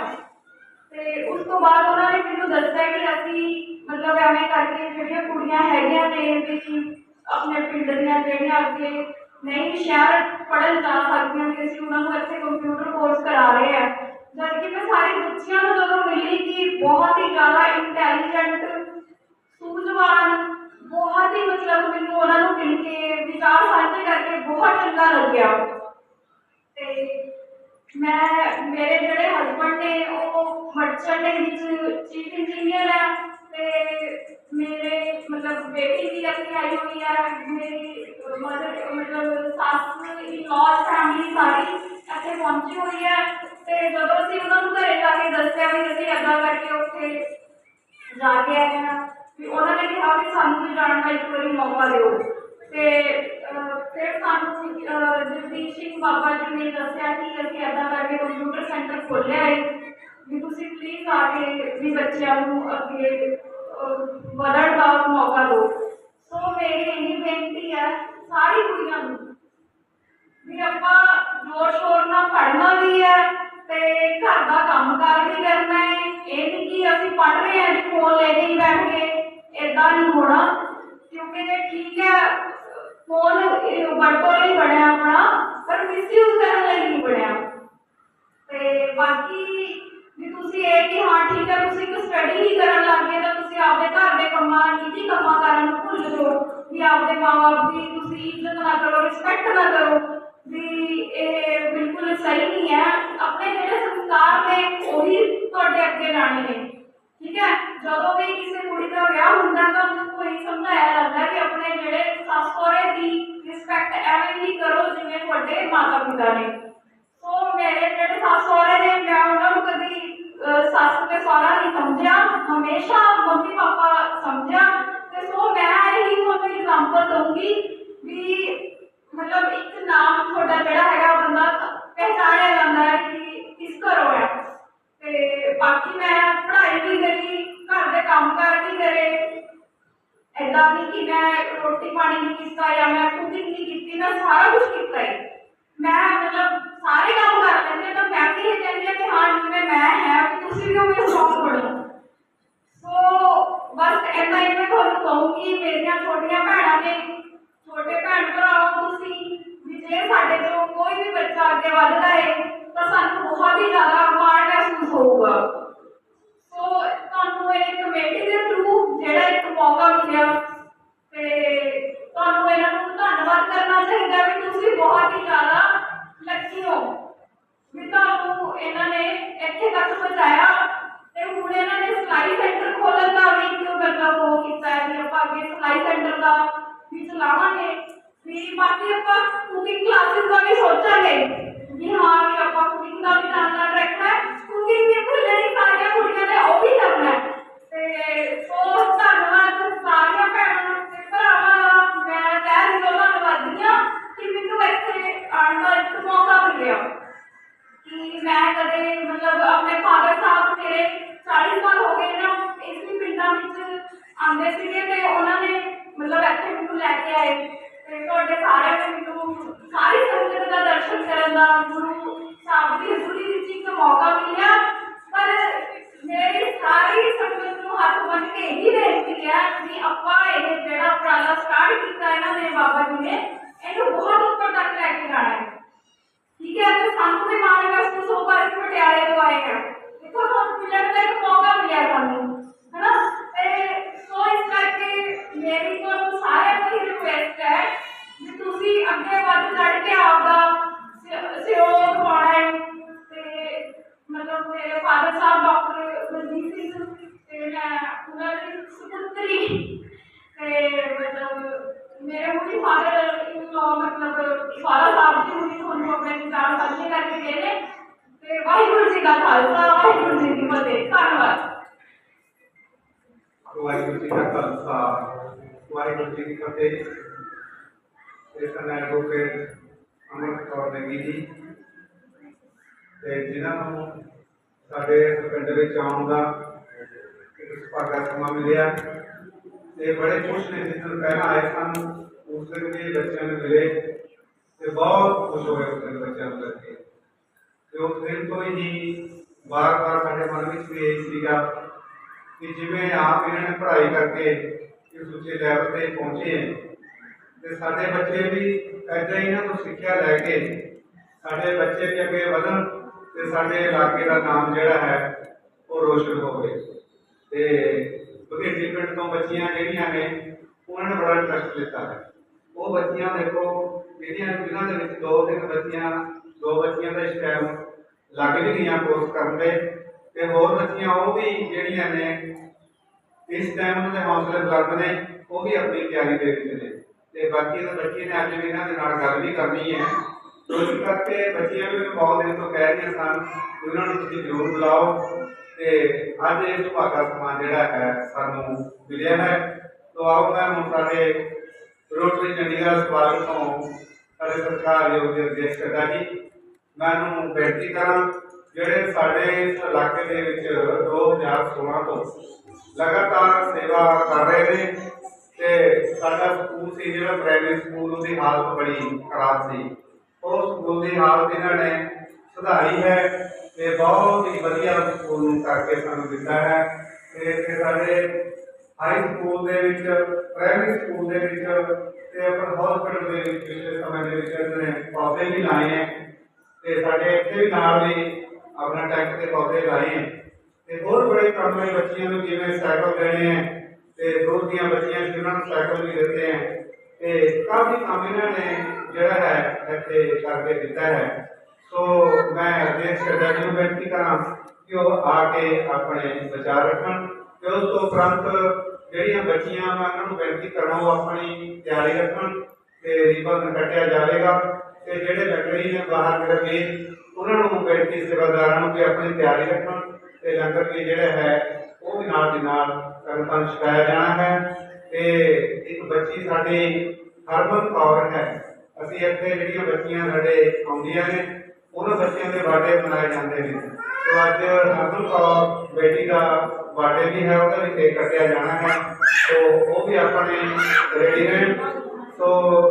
ਤੇ ਉਸ ਤੋਂ ਬਾਅਦ ਉਹਨਾਂ ਨੇ ਮੈਨੂੰ ਦੱਸਿਆ ਕਿ ਅਸੀਂ ਮਤਲਬ ਐਵੇਂ ਕਰਕੇ ਜਿਹੜੀਆਂ ਕੁੜੀਆਂ ਹੈਗੀਆਂ ਨੇ ਵੀ ਆਪਣੇ ਪਿੰਡ ਦੀਆਂ ਜਿਹੜੀਆਂ ਅੱਗੇ ਨਹੀਂ ਸ਼ਹਿਰ ਪੜ੍ਹਨ ਜਾ ਸਕਦੀਆਂ ਤੇ ਅਸੀਂ ਉਹਨਾਂ ਨੂੰ ਇੱਥੇ ਕੰਪਿਊਟਰ ਕੋਰਸ ਕਰਾ ਰਹੇ ਹਾਂ। ਜਦਕਿ ਮੈਂ ਸਾਰੇ ਬੱਚਿਆਂ ਨੂੰ ਜਦੋਂ ਮਿਲੀ ਕਿ ਬਹੁਤ ਹੀ ਜ਼ਿਆਦਾ ਇੰਟੈਲੀਜੈਂਟ ਸੂਝਵਾਨ, ਬਹੁਤ ਹੀ ਮਤਲਬ ਮਤਲਬ ਮੈਨੂੰ ਉਹਨਾਂ ਨੂੰ ਮਿਲ ਕੇ ਵਿਚਾਰ ਸਾਂਝੇ ਕਰਕੇ ਬਹੁਤ ਚੰਗਾ ਲੱਗਿਆ। ਤੇ ਮੈਂ, ਮੇਰੇ ਜਿਹੜੇ ਹਸਬੰਡ ਨੇ, ਉਹ ਮਰਚੈਂਟ ਦੇ ਵਿੱਚ ਚੀਫ ਇੰਜੀਨੀਅਰ ਹੈ ਤੇ ਮੇਰੇ ਮਤਲਬ ਬੇਟੀ ਵੀ ਆਪਣੀ ਆਈ ਹੋਈ ਹੈ ਮੇਰੀ ਮਦਰ ਮਤਲਬ ਸੱਸ ਇਨ-ਲॉज ਫੈਮਿਲੀ ਸਾਰੀ ਇੱਥੇ ਪਹੁੰਚੀ ਹੋਈ ਹੈ ਤੇ ਜਦੋਂ ਅਸੀਂ ਉਹਨਾਂ ਨੂੰ ਘਰੇ ਜਾ ਕੇ ਦੱਸਿਆ ਵੀ ਅਸੀਂ ਏਦਾਂ ਕਰਕੇ ਉੱਥੇ ਜਾ ਕੇ ਆਏ ਹਾਂ ਵੀ ਉਹਨਾਂ ਨੇ ਕਿਹਾ ਵੀ ਸਾਨੂੰ ਵੀ ਜਾਣ ਦਾ ਇੱਕ ਵਾਰੀ ਮੌਕਾ ਦਿਓ। ਤੇ ਫਿਰ ਸਾਨੂੰ ਜਗਦੀਸ਼ ਸਿੰਘ ਬਾਬਾ ਜੀ ਨੇ ਦੱਸਿਆ ਕਿ ਅਸੀਂ ਏਦਾਂ ਕਰਕੇ ਕੰਪਿਊਟਰ ਸੈਂਟਰ ਖੋਲ੍ਹਿਆ ਹੈ ਵੀ ਤੁਸੀਂ ਪਲੀਜ਼ ਆ ਕੇ ਵੀ ਬੱਚਿਆਂ ਨੂੰ ਅੱਗੇ ਵਧਣ ਦਾ ਮੌਕਾ ਦਿਓ। ਸੋ ਮੇਰੀ ਇਹ ਬੇਨਤੀ ਹੈ ਸਾਰੀ ਕੁੜੀਆਂ ਨੂੰ ਵੀ ਆਪਾਂ ਜ਼ੋਰ ਸ਼ੋਰ ਨਾਲ ਪੜ੍ਹਨਾ ਵੀ ਹੈ ਤੇ ਘਰ ਦਾ ਕੰਮ ਕਾਰ ਵੀ ਕਰਨਾ ਹੈ। ਇਹ ਨਹੀਂ ਕਿ ਅਸੀਂ ਪੜ੍ਹ ਰਹੇ ਹਾਂ ਫੋਨ ਲੈ ਕੇ ਹੀ ਬੈਠ ਕੇ ਇਦਾਂ ਨਹੀਂ ਹੋਣਾ। ਕਿਉਂਕਿ ਠੀਕ ਹੈ, ਫੋਨ ਵਰਤੋਂ ਲਈ ਬਣਿਆ ਆਪਣਾ ਪਰ ਮਿਸਯੂਜ਼ ਕਰਨ ਲਈ ਨਹੀਂ ਬਣਿਆ। ਤੇ ਬਾਕੀ ਵੀ ਤੁਸੀਂ ਇਹ ਕਿ ਹਾਂ, ਠੀਕ ਹੈ, ਤੁਸੀਂ ਇੱਕ ਸਟੱਡੀ ਹੀ ਕਰਨ ਲੱਗ ਗਏ ਤਾਂ ਤੁਸੀਂ ਆਪਦੇ ਘਰ ਦੇ ਕੰਮਾਂ, ਨਿੱਜੀ ਕੰਮਾਂ ਕਾਰਾਂ ਨੂੰ ਭੁੱਲ ਜਾਓ। ਵੀ ਆਪਦੇ ਮਾਂ-ਬਾਪ ਦੀ ਤੁਸੀਂ ਇੱਜ਼ਤ ਨਾ ਕਰੋ ਰਿਸਪੈਕਟ ਨਾ ਕਰੋ। ਵੀ ਇਹ ਬਿਲਕੁਲ ਸਹੀ ਨਹੀਂ ਹੈ। ਆਪਣੇ ਜਿਹੜੇ ਸੰਸਕਾਰ ਨੇ, ਉਹੀ ਤੁਹਾਡੇ ਅੱਗੇ ਜਾਣੇ ਨੇ। ਠੀਕ ਹੈ? ਜਦੋਂ ਵੀ ਕਿਸੇ ਕੁੜੀ ਦਾ ਵਿਆਹ ਹੁੰਦਾ ਤਾਂ ਉਸਨੂੰ ਇਹ ਸਮਝਾਇਆ ਜਾਂਦਾ ਕਿ ਆਪਣੇ ਜਿਹੜੇ ਸੱਸ ਸਹੁਰੇ ਦੀ ਰਿਸਪੈਕਟ ਐਵੇਂ ਹੀ ਕਰੋ ਜਿਵੇਂ ਤੁਹਾਡੇ ਮਾਤਾ ਪਿਤਾ ਨੇ। ਸੋ ਮੇਰੇ ਜਿਹੜੇ ਸੱਸ ਸਹੁਰੇ ਨੇ, ਮੈਂ ਉਹਨਾਂ ਨੂੰ ਕਦੀ ਸੱਸ ਤੇ ਸਹੁਰਾ ਨਹੀਂ ਸਮਝਿਆ। ਹਮੇਸ਼ਾ ਮੰਮੀ ਪਾਪਾ ਸਮਝਿਆ। ਤੇ ਸੋ ਮੈਂ ਇਹੀ ਤੁਹਾਨੂੰ ਐਗਜ਼ਾਮਪਲ ਦਊਂਗੀ ਵੀ ਮਤਲਬ ਇੱਕ ਨਾਮ ਤੁਹਾਡਾ ਜਿਹੜਾ ਹੈਗਾ ਬੰਦਾ ਪਹਿਚਾਣਿਆ ਜਾਂਦਾ ਹੈ ਕਿ ਕਿਸ ਘਰੋਂ ਹੈ ਤੇ ਬਾਕੀ ਮੈਂ ਪੜ੍ਹਾਈ ਵੀ ਕਰੀ, ਘਰ ਦੇ ਕੰਮ ਕਾਰ ਵੀ ਕਰੇ। ਏਦਾਂ ਨਹੀਂ ਕਿ ਮੈਂ ਰੋਟੀ ਪਾਣੀ ਨਹੀਂ ਕੀਤਾ ਜਾਂ ਮੈਂ ਕੁਕਿੰਗ ਨਹੀਂ ਕੀਤੀ, ਮੈਂ ਸਾਰਾ ਕੁਝ ਕੀਤਾ ਹੈ ਮੈਂ ਮਤਲਬ ਸਾਰੇ ਕੰਮ ਕਰ ਲੈਂਦੀ ਹਾਂ ਤਾਂ ਮੈਂ ਵੀ ਇਹ ਕਹਿੰਦੀ ਹਾਂ ਕਿ ਹਾਂ ਜਿਵੇਂ ਮੈਂ ਹੈ ਤੁਸੀਂ ਵੀ ਉਵੇਂ ਸਟਰੋਂਗ ਬਣੋ ਸੋ ਬਸ ਇੰਨਾ ਹੀ ਮੈਂ ਤੁਹਾਨੂੰ ਕਹੂੰਗੀ, ਮੇਰੀਆਂ ਛੋਟੀਆਂ ਭੈਣਾਂ ਨੇ, ਛੋਟੇ ਭੈਣ ਭਰਾਓ ਤੁਸੀਂ ਵੀ ਜੇ ਸਾਡੇ ਚੋਂ ਕੋਈ ਵੀ ਬੱਚਾ ਅੱਗੇ ਵੱਧਦਾ ਹੈ ਤਾਂ ਸਾਨੂੰ ਬਹੁਤ ਹੀ ਜ਼ਿਆਦਾ ਮਾਣ ਮਹਿਸੂਸ ਹੋਊਗਾ। ਸੋ, ਤੁਹਾਨੂੰ ਇਹ ਕਮੇਟੀ ਦੇ ਥਰੂ ਜਿਹੜਾ ਇੱਕ ਮੌਕਾ ਮਿਲਿਆ, ਤੇ ਤੁਹਾਨੂੰ ਇਹਨਾਂ ਨੂੰ ਧੰਨਵਾਦ ਕਰਨਾ ਚਾਹੀਦਾ ਵੀ ਤੁਸੀਂ ਬਹੁਤ ਹੀ ਜ਼ਿਆਦਾ ਲੱਕੀ ਹੋ, ਵੀ ਤੁਹਾਨੂੰ ਇਹਨਾਂ ਨੇ ਇੱਥੇ ਤੱਕ ਪਹੁੰਚਾਇਆ, ਤੇ ਹੁਣ ਇਹਨਾਂ ਨੇ ਸਿਲਾਈ ਸੈਂਟਰ ਖੋਲਣ ਦਾ ਵੀ ਇੱਕ ਮਤਲਬ ਉਹ ਕੀਤਾ ਹੈ ਵੀ ਸੈਂਟਰ ਦਾ ਵੀ ਚਲਾਵਾਂਗੇ। ਵੀ ਬਾਕੀ ਆਪਾਂ ਕੁਕਿੰਗ ਕਲਾਸਿਸ ਦਾ ਵੀ ਸੋਚਾਂਗੇ। ਵੀ ਹਾਂ ਵੀ ਆਪਾਂ ਕੁਕਿੰਗ ਦਾ ਵੀ ਨਾਲ ਰੱਖਣਾ ਕੁਕਿੰਗ ਵੀ ਭੁੱਲਣੀ ਸਾਰੀਆਂ ਕੁੜੀਆਂ ਨੇ ਉਹ ਵੀ ਕਰਨਾ ਤੇ ਸੋ ਧੰਨਵਾਦ ਸਾਰੀਆਂ ਭੈਣਾਂ ਤੇ ਭਰਾਵਾਂ ਦਾ। ਮੈਂ ਕਹਿ ਰਹੀ ਧੰਨਵਾਦੀ ਹਾਂ ਕਿ ਮੈਨੂੰ ਇੱਥੇ ਆਉਣ ਦਾ ਇੱਕ ਮੌਕਾ ਮਿਲਿਆ। ਕਿ ਮੈਂ ਕਦੇ ਮਤਲਬ ਆਪਣੇ ਫਾਦਰ ਸਾਹਿਬ ਮੇਰੇ 40 ਸਾਲ ਹੋ ਗਏ ਨਾ, ਇਸੇ ਪਿੰਡਾਂ ਵਿੱਚ ਆਉਂਦੇ ਸੀਗੇ ਤੇ ਉਹਨਾਂ ਨੇ ਮਤਲਬ ਇੱਥੇ ਮੈਨੂੰ ਲੈ ਕੇ ਆਏ। ਤੇ ਤੁਹਾਡੇ ਸਾਰਿਆਂ ਨੇ ਮੈਨੂੰ ਸਾਰੀ ਸੰਗਤ ਦਾ ਦਰਸ਼ਨ ਕਰਨ ਦਾ ਗੁਰੂ ਸਾਹਿਬ ਦੀ ਹਜ਼ੂਰੀ ਵਿੱਚ ਇੱਕ ਮੌਕਾ ਮਿਲਿਆ। ਪਰ ਮੇਰੀ ਸਾਰੀ ਸੰਗਤ ਨੂੰ ਹੱਥ ਬੰਨ੍ਹ ਕੇ ਇਹੀ ਬੇਨਤੀ ਹੈ ਕਿ ਆਪਾਂ ਇਹ ਜਿਹੜਾ ਉਪਰਾਲਾ ਸਟਾਰਟ ਕੀਤਾ ਇਹਨਾਂ ਨੇ ਬਾਬਾ ਜੀ ਨੇ, ਇਹਨੂੰ ਬਹੁਤ ਉੱਪਰ ਤੱਕ ਲੈ ਕੇ ਜਾਣਾ ਹੈ ਠੀਕ ਹੈ ਤੇ ਸਾਨੂੰ ਵੀ ਮਾਣ ਮਹਿਸੂਸ ਹੋਊਗਾ ਅਸੀਂ ਪਟਿਆਲੇ ਤੋਂ ਆਏ ਹਾਂ ਦੇਖੋ ਤੁਹਾਨੂੰ ਮਿਲਣ ਦਾ ਇੱਕ ਮੌਕਾ ਮਿਲਿਆ ਸਾਨੂੰ ਹੈਨਾ ਤੇ ਸੋ ਇਸ ਕਰਕੇ ਮੇਰੀ ਤੁਹਾਨੂੰ ਸਾਰਿਆਂ ਨੂੰ ਹੀ ਰਿਕੁਐਸਟ ਹੈ ਕਿ ਤੁਸੀਂ ਅੱਗੇ ਵੱਧ ਚੜ ਕੇ ਆਪਦਾ ਸ- ਸਹਿਯੋਗ ਪਾਉਣਾ ਹੈ ਤੇ ਮਤਲਬ ਮੇਰੇ ਫਾਦਰ ਸਾਹਿਬ ਡਾਕਟਰ ਬਲਜੀਤ ਸਿੰਘ ਤੇ ਮੈਂ ਉਹਨਾਂ ਦੀ ਸੁਪੁੱਤਰੀ ਤੇ ਮਤਲਬ ਮੇਰੇ ਮੁੰਡੀ ਫਾਦਰ ਇਨ ਲੋ ਮਤਲਬ ਫਾਦਰ ਸਾਹਿਬ ਜੀ ਮੁੰਡੀ ਤੁਹਾਨੂੰ ਆਪਣੇ ਵਿਚਾਰ ਸਾਂਝੇ ਕਰਕੇ ਗਏ ਨੇ ਤੇ ਵਾਹਿਗੁਰੂ ਜੀ ਦਾ ਖਾਲਸਾ ਵਾਹਿਗੁਰੂ ਜੀ ਕੀ ਫਤਿਹ ਧੰਨਵਾਦ ਵਾਹਿਗੁਰੂ ਜੀ ਕਾ ਖਾਲਸਾ ਵਾਹਿਗੁਰੂ ਜੀ ਕੀ ਫਤਿਹ ਇਹ ਸਨ ਐਡਵੋਕੇਟ ਅਮਰ ਕੌਰ ਦੇਵੀ ਜੀ ਤੇ ਜਿਨ੍ਹਾਂ ਨੂੰ ਸਾਡੇ ਪਿੰਡ ਵਿੱਚ ਆਉਣ ਦਾ ਇੱਕ ਸੁਭਾਗਾ ਸਮਾਂ ਮਿਲਿਆ। ਤੇ ਬੜੇ ਖੁਸ਼ ਨੇ ਜਿਸ ਦਿਨ ਪਹਿਲਾਂ ਆਏ ਸਨ ਉਸ ਦਿਨ ਵੀ ਬੱਚਿਆਂ ਨੂੰ ਮਿਲੇ ਤੇ ਬਹੁਤ ਖੁਸ਼ ਹੋਏ ਉਸ ਦਿਨ ਬੱਚਿਆਂ ਨੂੰ ਮਿਲ ਕੇ। ਤੇ ਉਸ ਦਿਨ ਤੋਂ ਹੀ ਵਾਰ-ਵਾਰ ਸਾਡੇ ਮਨ ਵਿੱਚ ਵੀ ਇਹ ਸੀਗਾ ਕਿ ਜਿਵੇਂ ਆਪ ਇਹਨਾਂ ਨੇ ਪੜ੍ਹਾਈ ਕਰਕੇ ਇਸ ਉੱਚੇ ਲੈਵਲ ਤੇ ਪਹੁੰਚੇ ਹੈ, ਤੇ ਸਾਡੇ ਬੱਚੇ ਵੀ ਏਦਾਂ ਹੀ ਇਹਨਾਂ ਤੋਂ ਸਿੱਖਿਆ ਲੈ ਕੇ ਸਾਡੇ ਬੱਚੇ ਵੀ ਅੱਗੇ ਵਧਣ। ਤੇ ਸਾਡੇ ਇਲਾਕੇ ਦਾ ਨਾਮ ਜਿਹੜਾ ਹੈ, ਉਹ ਰੋਸ਼ਨ ਹੋਵੇ ਤੇ ਬਘੇਜੀ ਪਿੰਡ ਤੋਂ ਬੱਚੀਆਂ ਜਿਹੜੀਆਂ ਨੇ, ਉਹਨਾਂ ਨੇ ਬੜਾ ਇੰਟਰਸਟ ਲਿੱਤਾ ਹੈ। ਉਹ ਬੱਚੀਆਂ ਦੇਖੋ, ਜਿਹੜੀਆਂ ਜਿਨ੍ਹਾਂ ਦੇ ਵਿੱਚ ਦੋ ਤਿੰਨ ਬੱਚੀਆਂ, ਦੋ ਬੱਚੀਆਂ ਦਾ ਸਟੈਮ ਲੱਗ ਵੀ ਗਈਆਂ ਕੋਰਸ ਕਰਨ ਦੇ। ਤੇ ਹੋਰ ਬੱਚੀਆਂ ਉਹ ਵੀ ਜਿਹੜੀਆਂ ਨੇ, ਇਸ ਟਾਈਮ ਉਹਨਾਂ ਦੇ ਹੌਸਲੇ ਬੁਲੰਦ ਨੇ, ਉਹ ਵੀ ਆਪਣੀ ਤਿਆਰੀ ਦੇ ਵਿੱਚ ਨੇ। ਤੇ ਬਾਕੀ ਦੇ ਬੱਚੇ ਨੇ ਅੱਜ ਵੀ ਇਹਨਾਂ ਦੇ ਨਾਲ ਗੱਲ ਵੀ ਕਰਨੀ ਹੈ। ਤੋ ਕਰਕੇ ਬੱਚੀਆਂ ਵੀ ਮੈਨੂੰ ਬਹੁਤ ਦਿਨ ਤੋਂ ਕਹਿ ਰਹੀਆਂ ਸਨ ਕਿ ਉਹਨਾਂ ਨੂੰ ਤੁਸੀਂ ਜ਼ਰੂਰ ਬੁਲਾਓ ਤੇ ਅੱਜ ਇਹ ਸੁਭਾਗਾ ਸਮਾਂ ਜਿਹੜਾ ਹੈ ਸਾਨੂੰ ਮਿਲਿਆ ਹੈ। ਤੋ ਆਓ ਮੈਂ ਹੁਣ ਸਾਡੇ ਰੋਟਰੀ ਚੰਡੀਗੜ੍ਹ ਸਵਾਗਤ ਤੋਂ ਸਾਡੇ ਸਰਕਾਰ ਯੋਗ ਦੇ ਅਧਿਆਪਕ ਕਰਦਾ ਜੀ। ਮੈਨੂੰ ਬੇਨਤੀ ਕਰਾਂ, ਜਿਹੜੇ ਸਾਡੇ ਇਸ ਇਲਾਕੇ ਦੇ ਵਿੱਚ 2016 ਤੋਂ ਲਗਾਤਾਰ ਸੇਵਾ ਕਰ ਰਹੇ ਨੇ ਤੇ ਸਾਡਾ ਸਕੂਲ ਸੀ, ਜਿਹੜਾ ਪ੍ਰਾਇਮਰੀ ਸਕੂਲ ਉਹਦੀ ਹਾਲਤ ਬੜੀ ਖਰਾਬ ਸੀ। ਉਹ ਸਕੂਲ ਦੀ ਹਾਲਤ ਇਹਨਾਂ ਨੇ ਸੁਧਾਰੀ ਹੈ ਤੇ ਬਹੁਤ ਹੀ ਵਧੀਆ ਸਕੂਲ ਨੂੰ ਕਰਕੇ ਸਾਨੂੰ ਦਿੱਤਾ ਹੈ। ਤੇ ਇੱਥੇ ਸਾਡੇ ਹਾਈ ਸਕੂਲ ਦੇ ਵਿੱਚ ਪ੍ਰਾਇਮਰੀ ਸਕੂਲ ਦੇ ਵਿੱਚ ਤੇ ਆਪਣਾ ਹਸਪੀਟਲ ਦੇ ਵਿੱਚ ਪਿਛਲੇ ਸਮੇਂ ਦੇ ਵਿੱਚ ਇਹਨਾਂ ਨੇ ਪੌਦੇ ਵੀ ਲਾਏ ਹੈ। ਤੇ ਸਾਡੇ ਇੱਥੇ ਵੀ ਨਾਲ ਵੀ ਆਪਣਾ ਟੈਂਕ ਦੇ ਪੌਦੇ ਲਾਏ ਹੈ। ਤੇ ਹੋਰ ਬੜੇ ਕੰਮ ਹੈ ਬੱਚਿਆਂ ਨੂੰ ਜਿਵੇਂ ਸਾਈਕਲ ਦੇਣੇ ਹੈ ਤੇ ਦੂਰ ਦੀਆਂ ਬੱਚੀਆਂ ਉਹਨਾਂ ਨੂੰ ਸਾਈਕਲ ਵੀ ਦਿੱਤੇ ਹੈ। ਤੇ ਕਾਫੀ ਕੰਮ ਇਹਨਾਂ ਨੇ ਜਿਹੜਾ ਹੈ ਇੱਥੇ ਕਰਕੇ ਦਿੱਤਾ ਹੈ। ਸੋ ਮੈਂ ਅਜੇ ਸਰਦਾਰ ਜੀ ਨੂੰ ਬੇਨਤੀ ਕਰਾਂ ਕਿ ਉਹ ਆ ਕੇ ਆਪਣੇ ਵਿਚਾਰ ਰੱਖਣ ਤੇ ਉਸ ਤੋਂ ਉਪਰੰਤ ਜਿਹੜੀਆਂ ਬੱਚੀਆਂ ਮੈਂ ਉਹਨਾਂ ਨੂੰ ਬੇਨਤੀ ਕਰਾਂ ਉਹ ਆਪਣੀ ਤਿਆਰੀ ਰੱਖਣ ਤੇ ਰਿਬਨ ਕੱਟਿਆ ਜਾਵੇਗਾ ਤੇ ਜਿਹੜੇ ਲੱਕੜੀ ਨੇ ਬਾਹਰ ਮੇਰੇ ਵੀਰ ਉਹਨਾਂ ਨੂੰ ਬੇਨਤੀ ਸੇਵਾਦਾਰਾਂ ਨੂੰ ਕਿ ਆਪਣੀ ਤਿਆਰੀ ਰੱਖਣ ਤੇ ਲੰਗਰ ਵੀ ਜਿਹੜਾ ਹੈ ਉਹ ਵੀ ਨਾਲ ਦੀ ਨਾਲ ਸੰਗਤਾਂ ਨੂੰ ਛਕਾਇਆ ਜਾਣਾ ਹੈ। ਤੇ ਇੱਕ ਬੱਚੀ ਸਾਡੀ ਹਰਮਨ ਕੌਰ ਹੈ। ਅਸੀਂ ਇੱਥੇ ਜਿਹੜੀਆਂ ਬੱਚੀਆਂ ਸਾਡੇ ਆਉਂਦੀਆਂ ਨੇ, ਉਹਨਾਂ ਬੱਚਿਆਂ ਦੇ ਬਰਥਡੇ ਮਨਾਏ ਜਾਂਦੇ ਨੇ। ਤੇ ਅੱਜ ਹਰਮਨ ਕੌਰ ਬੇਟੀ ਦਾ ਬਰਥਡੇ ਵੀ ਹੈ, ਉਹਦਾ ਵੀ ਕੇਕ ਕੱਟਿਆ ਜਾਣਾ ਹੈ। ਸੋ ਉਹ ਵੀ ਆਪਣੇ ਰੈਡੀ ਨੇ। ਸੋ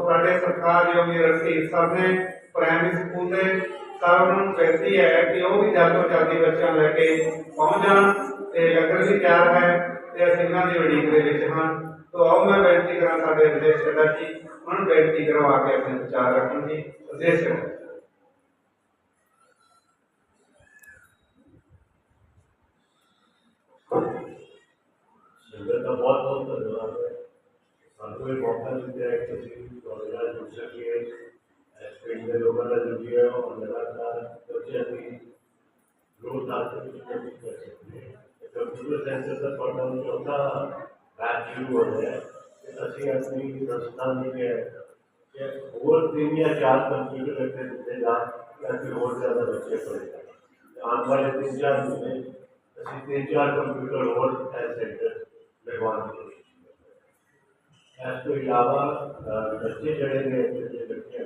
ਸਾਡੇ ਸਰਕਾਰ ਜੋ ਵੀ ਰਣਜੀਤ ਸਾਹਿਬ ਨੇ ਪ੍ਰਾਇਮਰੀ ਸਕੂਲ ਦੇ ਸਾਰਿਆਂ ਨੂੰ ਬੇਨਤੀ ਹੈ ਕਿ ਉਹ ਵੀ ਜਲਦ ਤੋਂ ਜਲਦੀ ਬੱਚਿਆਂ ਨੂੰ ਲੈ ਕੇ ਪਹੁੰਚ ਜਾਣ ਤੇ ਲੰਗਰ ਵੀ ਤਿਆਰ ਹੈ ਤੇ ਅਸੀਂ ਇਹਨਾਂ ਦੀ ਉਡੀਕ ਦੇ ਵਿੱਚ ਹਾਂ। ਤੋ ਆਓ ਮੈਂ ਬੇਨਤੀ ਕਰਾਂ ਸਾਡੇ ਵਿਦੇਸ਼ ਸਰਦਾਰ ਜੀ ਉਹਨਾਂ ਨੂੰ ਬੇਨਤੀ ਕਰਵਾ ਕੇ ਆਪਣੇ ਵਿਚਾਰ ਰੱਖਣ ਜੀ ਵਿਦੇਸ਼ ਸਰਦਾਰ ਸੰਗਤ ਦਾ ਬਹੁਤ ਬਹੁਤ ਧੰਨਵਾਦ ਹੈ ਸਾਨੂੰ ਇਹ ਮੌਕਾ ਦਿੱਤਾ ਹੈ ਕਿ ਅਸੀਂ ਤੁਹਾਡੇ ਨਾਲ ਜੁੜ ਸਕੀਏ ਇਸ ਪਿੰਡ ਦੇ ਲੋਕਾਂ ਨਾਲ ਜੁੜੀਏ ਔਰ ਲਗਾਤਾਰ ਬੱਚਿਆਂ ਦੀ ਗ੍ਰੋਥ ਆਸਤੇ ਕੁਝ ਕੋਸ਼ਿਸ਼ ਕਰ ਸਕੀਏ ਕੰਪਿਊਟਰ ਸੈਂਟਰ ਦਾ ਤੁਹਾਡਾ ਚੌਥਾ ਬੈਚ ਸ਼ੁਰੂ ਹੋ ਰਿਹਾ ਹੈ ਤੇ ਅਸੀਂ ਆਪਣੀ ਸੰਸਥਾ ਨੂੰ ਹੈ ਕਿ ਹੋਰ ਤਿੰਨ ਜਾਂ ਚਾਰ ਕੰਪਿਊਟਰ ਇੱਥੇ ਦਿੱਤੇ ਜਾਣ ਤਾਂ ਕਿ ਹੋਰ ਜ਼ਿਆਦਾ ਬੱਚੇ ਪੜ੍ਹੇ ਆਉਣ ਵਾਲੇ ਤਿੰਨ ਚਾਰ ਮਹੀਨੇ ਅਸੀਂ ਤਿੰਨ ਚਾਰ ਕੰਪਿਊਟਰ ਹੋਰ ਇਸ ਸੈਂਟਰ ਲਗਵਾਉਣ ਦੀ ਕੋਸ਼ਿਸ਼ ਕਰਾਂਗੇ ਇਸ ਤੋਂ ਇਲਾਵਾ ਅ, ਬੱਚੇ ਜਿਹੜੇ ਨੇ ਜਿਹੜੇ ਬੱਚੇ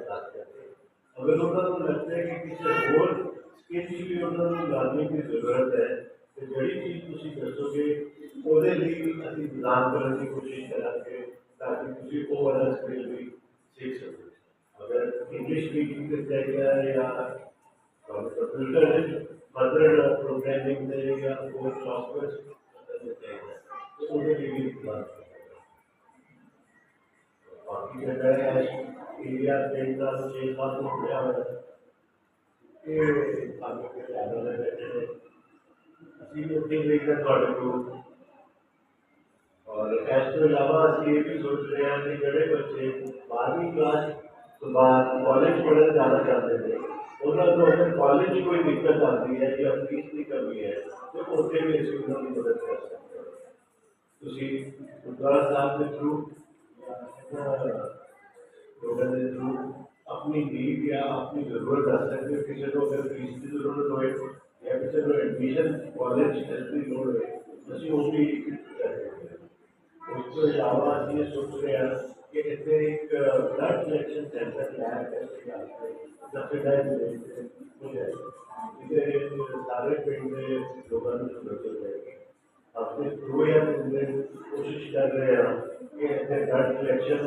कि जड़ी चीज़ तुम ਉਹਦੇ ਲਈ ਅਸੀਂ ਇੰਤਜ਼ਾਮ ਕਰਨ ਦੀ ਕੋਸ਼ਿਸ਼ ਕਰਾਂਗੇ ਤਾਂ ਕਿ ਤੁਸੀਂ ਉਹ ਵਾਲਾ ਸਕਿੱਲ ਵੀ सीख सकते अगर इंग्लिश स्पीकिंग से जाएगा या कंप्यूटर फर्दर प्रोग्रामिंग से या कोर सॉफ्टवेयर तो उन्हें भी बात बाकी जगह है इंडिया ट्रेन का छः सात रुपया ये आगे के चैनल है। बैठे हैं ਅਸੀਂ ਵੀ ਆਪਣੀ ਲਈ ਦਾ ਤੁਹਾਡੇ ਕੋਲ ਔਰ ਇਸ ਤੋਂ ਇਲਾਵਾ ਅਸੀਂ ਇਹ ਵੀ ਸੋਚ ਰਹੇ ਹਾਂ ਕਿ ਜਿਹੜੇ ਬੱਚੇ 12ਵੀਂ ਕਲਾਸ ਤੋਂ ਬਾਅਦ ਕਾਲਜ ਪੜ੍ਹਨ ਜਾਣਾ ਚਾਹੁੰਦੇ ਨੇ ਉਹਨਾਂ ਨੂੰ ਅਗਰ ਕਾਲਜ 'ਚ ਕੋਈ ਦਿੱਕਤ ਆਉਂਦੀ ਹੈ ਜਾਂ ਫੀਸ ਦੀ ਕਮੀ ਹੈ ਤੇ ਉੱਥੇ ਵੀ ਅਸੀਂ ਉਹਨਾਂ ਦੀ ਮਦਦ ਕਰ ਸਕਦੇ ਹਾਂ ਤੁਸੀਂ ਗੁਰਦੁਆਰਾ ਸਾਹਿਬ ਦੇ ਥਰੂ ਲੋਕਾਂ ਦੇ ਥਰੂ ਆਪਣੀ ਨੀਡ ਜਾਂ ਆਪਣੀ ਜ਼ਰੂਰਤ ਦੱਸ ਸਕਦੇ ਹੋ ਕਿਸੇ ਨੂੰ ਅਗਰ ਫੀਸ ਦੀ ਜ਼ਰੂਰਤ ਹੋਏ ਜਾਂ ਕਿਸੇ ਨੂੰ ਐਡਮਿਸ਼ਨ ਕਾਲਜ ਇਸ ਦੀ ਲੋੜ ਹੋਏ ਅਸੀਂ ਉਹ ਵੀ ਕਰ ਸਕਦੇ ਹਾਂ ਉਸ ਤੋਂ ਇਲਾਵਾ ਅਸੀਂ ਇਹ ਸੋਚ ਰਹੇ ਹਾਂ ਕਿ ਇੱਥੇ ਇੱਕ ਬਲੱਡ ਕਲੈਕਸ਼ਨ ਸੈਂਟਰ ਲੈਬ ਹੈ ਸਬਸਿਡਾਈਜ਼ ਹੋ ਜਾਏ ਜਿਹਦੇ ਵਿੱਚ ਸਾਰੇ ਪਿੰਡ ਦੇ ਲੋਕਾਂ ਨੂੰ ਸਹੂਲਤ ਮਿਲੇਗੀ ਆਪਣੇ ਥਰੂ ਇਹ ਦਿੰਦੇ ਕੋਸ਼ਿਸ਼ ਕਰ ਰਹੇ ਹਾਂ ਕਿ ਇੱਥੇ ਬਲੱਡ ਕਲੈਕਸ਼ਨ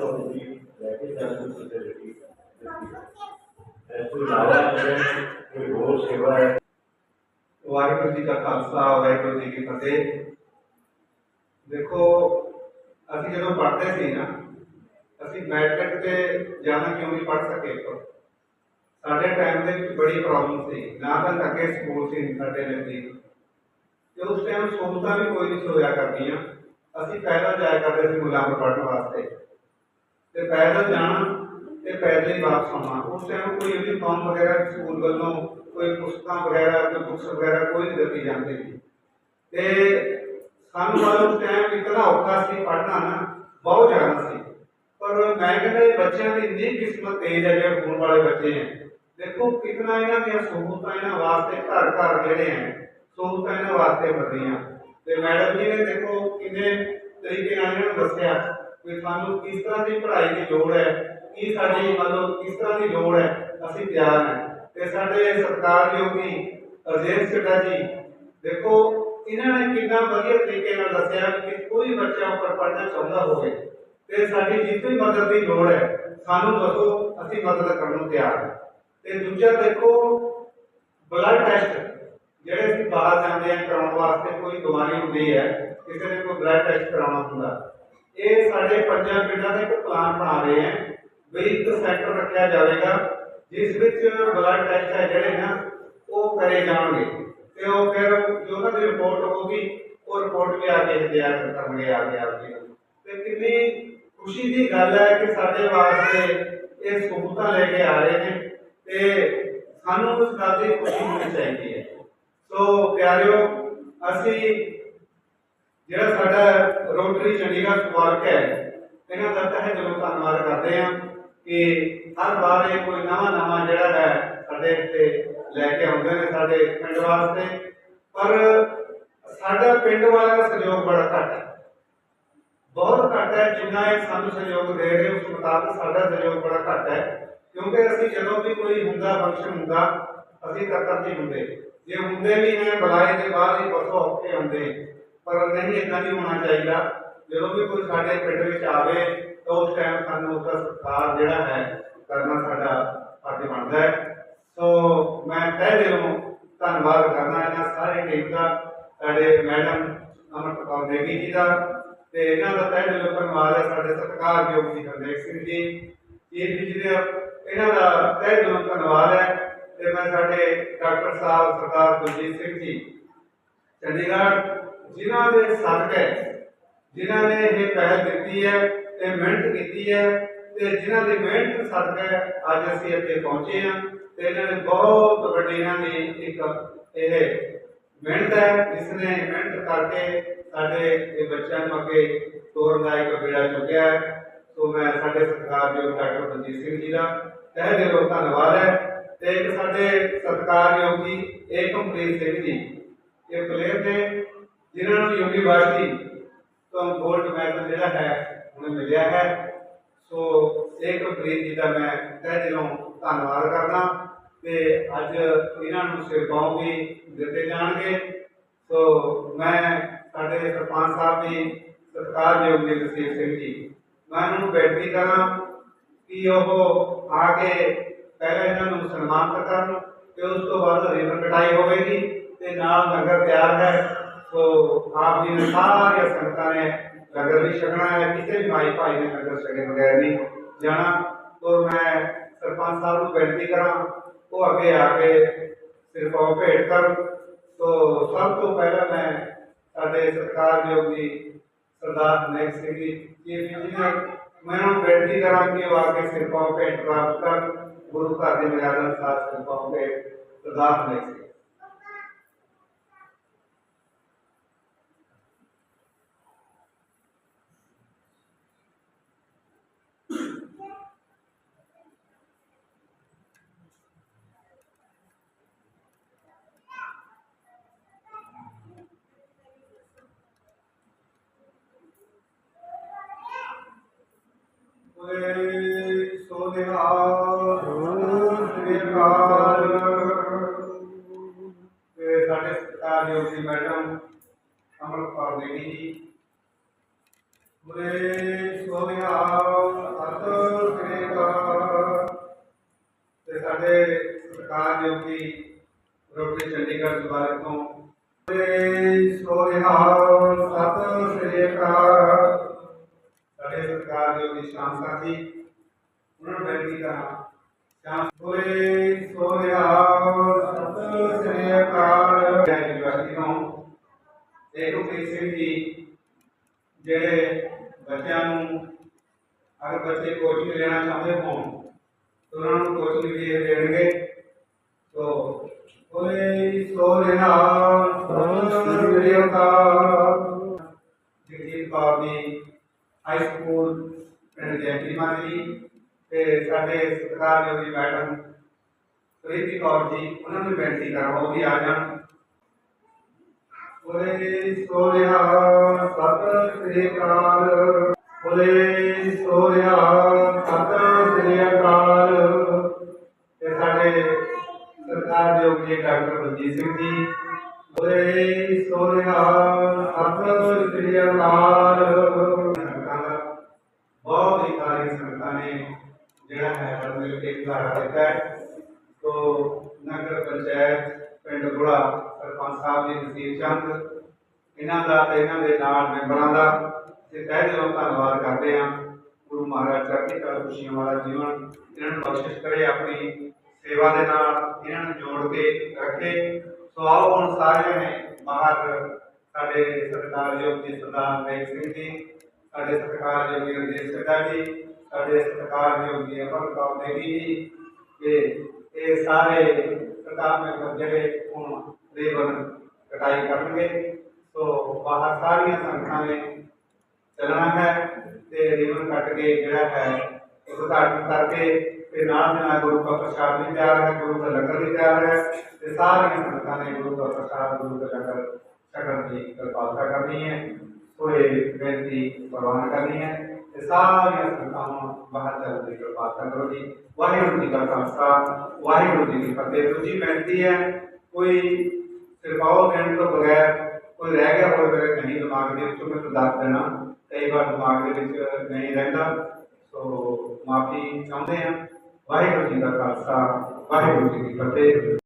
ਵਾਹਿਗੁਰੂ ਜੀ ਕਾ ਖਾਲਸਾ, ਵਾਹਿਗੁਰੂ ਜੀ ਕੀ ਫਤਿਹ। ਦੇਖੋ, ਅਸੀਂ ਜਦੋਂ ਪੜ੍ਹਦੇ ਸੀ ਨਾ, ਅਸੀਂ ਮੈਟ੍ਰਿਕ ਤੇ ਜ਼ਿਆਦਾ ਕਿਉਂ ਨਹੀਂ ਪੜ੍ਹ ਸਕੇ ਸਾਡੇ ਟਾਈਮ ਦੇ ਵਿੱਚ ਬੜੀ ਪ੍ਰੋਬਲਮ ਸੀ। ਨਾ ਤਾਂ ਲੱਗੇ ਸਕੂਲ ਸੀ, ਸਾਡੇ ਨਜ਼ਦੀਕ। ਤੇ ਉਸ ਟਾਈਮ ਸਹੂਲਤਾਂ ਵੀ ਕੋਈ ਨਹੀਂ ਸੀ ਹੋਇਆ ਕਰਦੀਆਂ। ਅਸੀਂ ਪੈਦਲ ਜਾਇਆ ਕਰਦੇ ਸੀ ਮੁਲਾਂਪੁਰ ਪੜ੍ਹਨ ਵਾਸਤੇ। ਤੇ ਪੈਦਲ ਜਾਣਾ ਤੇ ਪੈਦਲ ਹੀ ਵਾਪਸ ਆਉਣਾ ਉਸ ਟਾਈਮ ਕੋਈ ਯੂਨੀਫਾਰਮ ਵਗੈਰਾ ਸਕੂਲ ਵੱਲੋਂ ਕੋਈ ਪੁਸਤਕਾਂ ਵਗੈਰਾ, ਕੋਈ ਬੁੱਕਸ ਵਗੈਰਾ ਕੋਈ ਨਹੀਂ ਦਿੱਤੀ ਜਾਂਦੀ ਸੀ। ਤੇ ਸਾਨੂੰ ਵਾਲਾ ਟਾਈਮ ਇਤਨਾ ਔਖਾ ਸੀ ਪੜ੍ਹਨਾ ਨਾ, ਬਹੁਤ ਜ਼ਿਆਦਾ ਸੀ। ਪਰ ਮੈਂ ਕਹਿੰਦਾ ਬੱਚਿਆਂ ਦੀ ਇੰਨੀ ਕਿਸਮਤ ਤੇਜ਼ ਹੈ, ਜਿਹੜੇ ਹੋਣ ਵਾਲੇ ਬੱਚੇ ਹੈ। ਦੇਖੋ ਕਿਤਨਾ ਇਹਨਾਂ ਦੀਆਂ ਸਹੂਲਤਾਂ ਇਹਨਾਂ ਵਾਸਤੇ ਘਰ ਘਰ ਜਿਹੜੇ ਹੈ। ਸਹੂਲਤਾਂ ਇਹਨਾਂ ਵਾਸਤੇ ਵਧੀਆਂ। ਤੇ ਮੈਡਮ ਜੀ ਨੇ ਦੇਖੋ ਕਿੰਨੇ ਤਰੀਕੇ ਨਾਲ ਇਹਨਾਂ ਨੂੰ ਦੱਸਿਆ ਕਿ ਸਾਨੂੰ ਕਿਸ ਤਰ੍ਹਾਂ ਦੀ ਪੜ੍ਹਾਈ ਦੀ ਲੋੜ ਹੈ ਕੀ ਸਾਡੀ ਮਤਲਬ ਕਿਸ ਤਰ੍ਹਾਂ ਦੀ ਲੋੜ ਹੈ? ਅਸੀਂ ਤਿਆਰ ਹਾਂ। ਤੇ ਸਾਡੇ ਸਰਕਾਰਯੋਗੀ ਅਜੇਸ਼ ਸਿੱਧਾ ਜੀ, ਦੇਖੋ, ਇਹਨਾਂ ਨੇ ਕਿੰਨਾ ਵਧੀਆ ਤਰੀਕੇ ਨਾਲ ਦੱਸਿਆ ਕਿ ਕੋਈ ਬੱਚਾ ਉੱਪਰ ਪੜ੍ਹਨਾ ਚਾਹੁੰਦਾ ਹੋਵੇ ਤੇ ਸਾਡੀ ਜਿੱਥੇ ਮਦਦ ਦੀ ਲੋੜ ਹੈ, ਸਾਨੂੰ ਦੱਸੋ, ਅਸੀਂ ਮਦਦ ਕਰਨ ਨੂੰ ਤਿਆਰ ਹਾਂ। ਤੇ ਦੂਜਾ ਦੇਖੋ ਬਲੱਡ ਟੈਸਟ ਜਿਹੜੇ ਅਸੀਂ ਬਾਹਰ ਜਾਂਦੇ ਆ ਕਰਾਉਣ ਵਾਸਤੇ ਕੋਈ ਬਿਮਾਰੀ ਹੁੰਦੀ ਹੈ, ਕਿਸੇ ਨੇ ਕੋਈ ਬਲੱਡ ਟੈਸਟ ਕਰਾਉਣਾ ਹੁੰਦਾ। ਇਹ ਸਾਡੇ ਪੰਜਾਂ ਪਿੰਡਾਂ ਦਾ ਇੱਕ ਪਲਾਨ ਬਣਾ ਰਹੇ ਹੈ। ਵੀ ਇੱਕ ਸੈਂਟਰ ਰੱਖਿਆ ਜਾਵੇਗਾ, ਜਿਸ ਵਿੱਚ ਬਲੱਡ ਟੈਸਟ ਹੈ ਜਿਹੜੇ ਨਾ, ਉਹ ਕਰੇ ਜਾਣਗੇ। ਤੇ ਉਹ ਫਿਰ ਜੋ ਉਹਨਾਂ ਦੀ ਰਿਪੋਰਟ ਹੋਊਗੀ, ਉਹ ਰਿਪੋਰਟ ਵੀ ਆ ਕੇ ਤਿਆਰ ਕਰਨਗੇ ਆ ਕੇ ਆ ਤੇ ਕਿੰਨੀ ਖੁਸ਼ੀ ਦੀ ਗੱਲ ਹੈ ਕਿ ਸਾਡੇ ਵਾਸਤੇ ਇਹ ਸਹੂਲਤਾਂ ਲੈ ਕੇ ਆ ਰਹੇ ਨੇ ਤੇ ਸਾਨੂੰ ਉਸ ਗੱਲ ਦੀ ਖੁਸ਼ੀ ਹੋਣੀ ਚਾਹੀਦੀ ਹੈ। ਸੋ ਪਿਆਰਿਓ, ਅਸੀਂ ਜਿਹੜਾ ਸਾਡਾ ਰੋਟਰੀ ਚੰਡੀਗੜ੍ਹ ਸਮਾਰਕ ਹੈ, ਇਹਨਾਂ ਦਾ ਤਹਿ ਦਿਲੋਂ ਧੰਨਵਾਦ ਕਰਦੇ ਹਾਂ। ਕਿ ਹਰ ਵਾਰ ਇਹ ਕੋਈ ਨਵਾਂ ਨਵਾਂ ਜਿਹੜਾ ਹੈ ਸਾਡੇ ਇੱਥੇ ਲੈ ਕੇ ਆਉਂਦੇ ਨੇ ਸਾਡੇ ਪਿੰਡ ਵਾਸਤੇ। ਪਰ ਸਾਡਾ ਪਿੰਡ ਵਾਲਿਆਂ ਦਾ ਸਹਿਯੋਗ ਬੜਾ ਘੱਟ ਹੈ। ਬਹੁਤ ਘੱਟ ਹੈ ਜਿੰਨਾ ਇਹ ਸਾਨੂੰ ਸਹਿਯੋਗ ਦੇ ਰਹੇ ਉਸ ਮੁਤਾਬਕ ਸਾਡਾ ਸਹਿਯੋਗ ਬੜਾ ਘੱਟ ਹੈ। ਕਿਉਂਕਿ ਅਸੀਂ ਜਦੋਂ ਵੀ ਕੋਈ ਹੁੰਦਾ ਫੰਕਸ਼ਨ ਹੁੰਦਾ, ਅਸੀਂ ਇਕੱਤਰ ਨਹੀਂ ਹੁੰਦੇ। ਜੇ ਹੁੰਦੇ ਵੀ ਹੈ ਬੁਲਾਏ ਦੇ ਬਾਅਦ ਹੀ ਬਸੋ ਔਖੇ ਹੁੰਦੇ। ਪਰ ਨਹੀਂ ਇਦਾਂ ਨਹੀਂ ਹੋਣਾ ਚਾਹੀਦਾ। ਜਦੋਂ ਵੀ ਕੋਈ ਸਾਡੇ ਪਿੰਡ ਵਿੱਚ ਆਵੇ ਤਾਂ ਉਸ ਟਾਈਮ ਸਾਨੂੰ ਉਹਦਾ ਸਤਿਕਾਰ ਜਿਹੜਾ ਹੈ ਕਰਨਾ ਸਾਡਾ ਫਰਜ਼ ਬਣਦਾ ਹੈ। ਸੋ ਮੈਂ ਤਹਿ ਦਿਲੋਂ ਧੰਨਵਾਦ ਕਰਨਾ ਇਹਨਾਂ ਸਾਰੇ ਟੀਮ ਦਾ, ਸਾਡੇ ਮੈਡਮ ਅਮਰ ਕੌਰ ਦੇਵੀ ਜੀ ਦਾ ਤੇ ਇਹਨਾਂ ਦਾ ਤਹਿ ਦਿਲੋਂ ਧੰਨਵਾਦ ਹੈ, ਸਾਡੇ ਸਤਿਕਾਰਯੋਗ ਜੀ ਹਰਦੇਵ ਸਿੰਘ ਜੀ। ਇਹ ਇੰਜੀਨੀਅਰ ਇਹਨਾਂ ਦਾ ਤਹਿ ਦਿਲੋਂ ਧੰਨਵਾਦ ਹੈ ਤੇ ਮੈਂ ਸਾਡੇ ਡਾਕਟਰ ਸਾਹਿਬ ਸਰਦਾਰ ਗੁਰਜੀਤ ਸਿੰਘ ਜੀ, ਚੰਡੀਗੜ੍ਹ, ਜਿਨ੍ਹਾਂ ਦੇ ਸਦਕੇ, ਜਿਨ੍ਹਾਂ ਨੇ ਇਹ ਪਹਿਲ ਦਿੱਤੀ ਹੈ ਤੇ ਮਿਹਨਤ ਕੀਤੀ ਹੈ ਤੇ ਜਿਨ੍ਹਾਂ ਦੀ ਮਿਹਨਤ ਸਦਕੇ ਅੱਜ ਅਸੀਂ ਇੱਥੇ ਪਹੁੰਚੇ ਹਾਂ ਤੇ ਇਹਨਾਂ ਨੇ ਬਹੁਤ ਵੱਡੀ ਇਹਨਾਂ ਦੀ ਇੱਕ ਇਹ ਮਿਹਨਤ ਹੈ, ਜਿਸ ਨੇ ਮਿਹਨਤ ਕਰਕੇ ਸਾਡੇ ਇਹ ਬੱਚਿਆਂ ਨੂੰ ਅੱਗੇ ਤੋਰਨ ਦਾ ਇੱਕ ਬੇੜਾ ਚੁੱਕਿਆ ਹੈ। ਸੋ ਮੈਂ ਸਾਡੇ ਸਤਿਕਾਰਯੋਗ ਡਾਕਟਰ ਬਲਜੀਤ ਸਿੰਘ ਜੀ ਦਾ ਤਹਿ ਦਿਲੋਂ ਧੰਨਵਾਦ ਹੈ ਤੇ ਇੱਕ ਸਾਡੇ ਸਤਿਕਾਰਯੋਗ ਜੀ ਏਕਮਪ੍ਰੀਤ ਸਿੰਘ ਜੀ, ਇਹ ਪਲੇਅਰ ਨੇ, ਜਿਨ੍ਹਾਂ ਨੂੰ ਯੂਨੀਵਰਸਿਟੀ ਤੋਂ ਗੋਲਡ ਮੈਡਲ ਜਿਹੜਾ ਹੈ ਉਹਨੂੰ ਮਿਲਿਆ ਹੈ। ਸੋ ਏਕਮਪ੍ਰੀਤ ਜੀ ਦਾ ਮੈਂ ਤਹਿ ਦਿਲੋਂ ਧੰਨਵਾਦ ਕਰਦਾ। ਤੇ ਅੱਜ ਇਹਨਾਂ ਨੂੰ ਸਿਰਪਾਉ ਵੀ ਦਿੱਤੇ ਜਾਣਗੇ। ਸੋ ਮੈਂ ਸਾਡੇ ਸਰਪੰਚ ਸਾਹਿਬ ਜੀ ਸਤਿਕਾਰਯੋਗ ਜੀ ਜਗਸੀਰ ਸਿੰਘ ਜੀ, ਮੈਂ ਉਹਨਾਂ ਨੂੰ ਬੇਨਤੀ ਕਰਾਂ ਕਿ ਉਹ ਆ ਕੇ ਪਹਿਲਾਂ ਇਹਨਾਂ ਨੂੰ ਸਨਮਾਨਿਤ ਕਰਨ ਤੇ ਉਸ ਤੋਂ ਬਾਅਦ ਰਿਬਨ ਕਟਾਈ ਹੋਵੇਗੀ ਤੇ ਨਾਲ ਲੰਗਰ ਤਿਆਰ ਹੈ। ਸੋ ਆਪ ਜੀ ਨੇ ਸਾਰੀਆਂ ਸੰਗਤਾਂ ਨੇ ਲੰਗਰ ਵੀ ਛਕਣਾ ਹੈ ਕਿਸੇ ਵੀ ਭਾਈ ਭਾਈ ਨੇ ਲੰਗਰ ਛਕੇ ਬਗੈਰ ਨਹੀਂ ਜਾਣਾ ਔਰ ਮੈਂ ਸਰਪੰਚ ਸਾਹਿਬ ਨੂੰ ਬੇਨਤੀ ਕਰਾਂ ਉਹ ਅੱਗੇ ਆ ਕੇ ਸਿਰਫ ਭੇਟ ਕਰਨ ਸੋ ਸਭ ਤੋਂ ਪਹਿਲਾਂ ਮੈਂ ਸਾਡੇ ਸਤਿਕਾਰਯੋਗ ਜੀ ਸਰਦਾਰ ਨੇਕ ਸਿੰਘ ਜੀ ਚੀਫ ਇੰਜੀਨੀਅਰ ਮੈਂ ਉਹਨਾਂ ਨੂੰ ਬੇਨਤੀ ਕਰਾਂ ਕਿ ਉਹ ਆ ਕੇ ਸਿਰਫ ਭੇਟ ਪ੍ਰਾਪਤ ਕਰਨ ਗੁਰੂ ਘਰ ਦੀ ਮਰਿਆਦਾ ਅਨੁਸਾਰ ਸਿਰਫ ਭੇਟ ਸਰਦਾਰ ਨੇਕ ਸਿੰਘ ਓਏ ਸੋ ਨਿਹਾਲ ਸ੍ਰੀ ਅਕਾਲ ਤੇ ਸਾਡੇ ਸਤਿਕਾਰਯੋਗ ਜੀ ਮੈਡਮ ਅਮਰਪਾਲ ਦੇਵੀ ਜੀ ਓਏ ਸੋ ਨਿਹਾਲ ਸਤਿ ਸ੍ਰੀ ਅਕਾਲ ਤੇ ਸਾਡੇ ਸਤਿਕਾਰਯੋਗ ਜੀ ਰੋਟੀ ਚੰਡੀਗੜ੍ਹ ਦੁਆਰੇ ਤੋਂ ਸੋ ਨਿਹਾਲ ਸਤਿ ਸ੍ਰੀ ਅਕਾਲ। ਸਾਡੇ ਸਰਕਾਰ ਦੇ ਸ਼ਾਮ ਸਾਥੀ, ਉਹਨਾਂ ਨੂੰ ਬੇਨਤੀ ਕਰਾਂ ਸ਼ਾਮ ਹੋਏ ਸੋਰਿਆ ਸਤਿ ਸ੍ਰੀ ਅਕਾਲ। ਯੂਨੀਵਰਸਿਟੀ ਤੋਂ ਏਕੋ ਸਿੰਘ ਜੀ ਜਿਹੜੇ ਬੱਚਿਆਂ ਨੂੰ, ਅਗਰ ਬੱਚੇ ਕੋਚਿੰਗ ਲੈਣਾ ਚਾਹੁੰਦੇ ਹੋਣ ਉਹਨਾਂ ਨੂੰ ਵੀ ਦੇਣਗੇ। ਪਿੰਡ ਤੇ ਸਾਡੇ ਮੈਡਮ ਪ੍ਰੀਤੀ ਕੌਰ ਜੀ ਉਹਨਾਂ ਨੂੰ ਬੇਨਤੀ ਕਰਾਂ ਉਹ ਵੀ ਆ ਜਾਣ। ਓਏ ਸੋ ਰਿਹਾ ਸਤਿ ਸ੍ਰੀ ਅਕਾਲ। ਓਏ ਸੋ ਸਰਕਾਰ ਡਾਕਟਰ ਬਲਜੀਤ ਸਿੰਘ ਜੀ। ਓਏ ਸੋ ਰਿਹਾ ਸਤਿ ਬਹੁਤ ਹੀ ਸਾਰੀ ਸੰਗਤਾਂ ਨੇ, ਜਿਹੜਾ ਹੈ ਰਲ ਮਿਲ ਕੇ ਦਿੱਤਾ ਹੈ। ਤੋ ਨਗਰ ਪੰਚਾਇਤ ਪਿੰਡ ਗੁੜਾ ਸਰਪੰਚ ਸਾਹਿਬ ਜੀ, ਨਸੀਬ ਚੰਦ, ਇਹਨਾਂ ਦਾ ਤੇ ਇਹਨਾਂ ਦੇ ਨਾਲ ਮੈਂਬਰਾਂ ਦਾ ਤੇ ਤਹਿ ਦਿਲੋਂ ਧੰਨਵਾਦ ਕਰਦੇ ਹਾਂ। ਗੁਰੂ ਮਹਾਰਾਜ ਚੜ੍ਹਦੀ ਕਲਾ ਖੁਸ਼ੀਆਂ ਵਾਲਾ ਜੀਵਨ, ਇਹਨਾਂ ਨੂੰ ਬਖਸ਼ਿਸ਼ ਕਰੇ ਆਪਣੀ ਸੇਵਾ ਦੇ ਨਾਲ ਇਹਨਾਂ ਨੂੰ ਜੋੜ ਕੇ ਰੱਖੇ ਸੋ ਆਓ ਹੁਣ ਸਾਰਿਆਂ ਨੇ ਬਾਹਰ ਸਾਡੇ ਸਤਿਕਾਰਯੋਗ ਜੀ ਸਰਦਾਰ ਦੇਵ ਸਿੰਘ ਜੀ ਸਾਡੇ ਸਤਿਕਾਰਯੋਗ ਜੀ ਰਜੇਸ਼ ਕੱਡਾ ਜੀ ਸਾਡੇ ਸਤਿਕਾਰਯੋਗ ਜੀ ਅਮਰ ਕੌਰ ਦੇਵੀ ਜੀ ਤੇ ਇਹ ਸਾਰੇ ਸਰਕਾਰ ਮੈਂਬਰ ਜਿਹੜੇ ਹੁਣ ਰੇਵਨ ਕਟਾਈ ਕਰਨਗੇ, ਸੋ ਬਾਹਰ ਸਾਰੀਆਂ ਸੰਗਤਾਂ ਨੇ ਚੱਲਣਾ ਹੈ ਤੇ ਰੇਵਨ ਕੱਟ ਕੇ ਜਿਹੜਾ ਹੈ ਉਦਘਾਟਨ ਕਰਕੇ ਤੇ ਨਾਲ ਦੇ ਨਾਲ ਗੁਰੂ ਦਾ ਪ੍ਰਸ਼ਾਦ ਵੀ ਤਿਆਰ ਹੈ, ਗੁਰੂ ਦਾ ਲੰਗਰ ਵੀ ਤਿਆਰ ਹੈ ਤੇ ਸਾਰੀਆਂ ਸੰਗਤਾਂ ਨੇ ਗੁਰੂ ਦਾ ਪ੍ਰਸ਼ਾਦ ਗੁਰੂ ਦਾ ਲੰਗਰ ਛਕਣ ਦੀ ਕਿਰਪਾਲਤਾ ਕਰਨੀ ਹੈ, ਸੋ ਇਹ ਬੇਨਤੀ ਪ੍ਰਵਾਨ ਕਰਨੀ ਹੈ। ਤੇ ਸਾਰੀਆਂ ਸੰਗਤਾਂ ਬਾਹਰ ਚੱਲਣ ਦੀ ਕਿਰਪਾਲਤਾ ਕਰੋ ਜੀ। ਵਾਹਿਗੁਰੂ ਜੀ ਕਾ ਖਾਲਸਾ, ਵਾਹਿਗੁਰੂ ਜੀ ਦੀ ਫਤਿਹ। ਦੂਜੀ ਬੇਨਤੀ ਹੈ, ਕੋਈ ਸਿਰਫਾਓ ਦੇਣ ਤੋਂ ਬਗੈਰ, ਕੋਈ ਰਹਿ ਗਿਆ ਹੋਵੇ ਮੇਰੇ ਨਹੀਂ ਦਿਮਾਗ ਦੇ ਵਿੱਚੋਂ ਮੈਨੂੰ ਦੱਸ ਦੇਣਾ। ਕਈ ਵਾਰ ਦਿਮਾਗ ਦੇ ਵਿੱਚ ਨਹੀਂ ਰਹਿੰਦਾ। ਸੋ ਮਾਫੀ ਚਾਹੁੰਦੇ ਹਾਂ। ਵਾਹਿਗੁਰੂ ਜੀ ਦਾ ਖਾਲਸਾ, ਵਾਹਿਗੁਰੂ ਜੀ ਕੀ ਫਤਿਹ।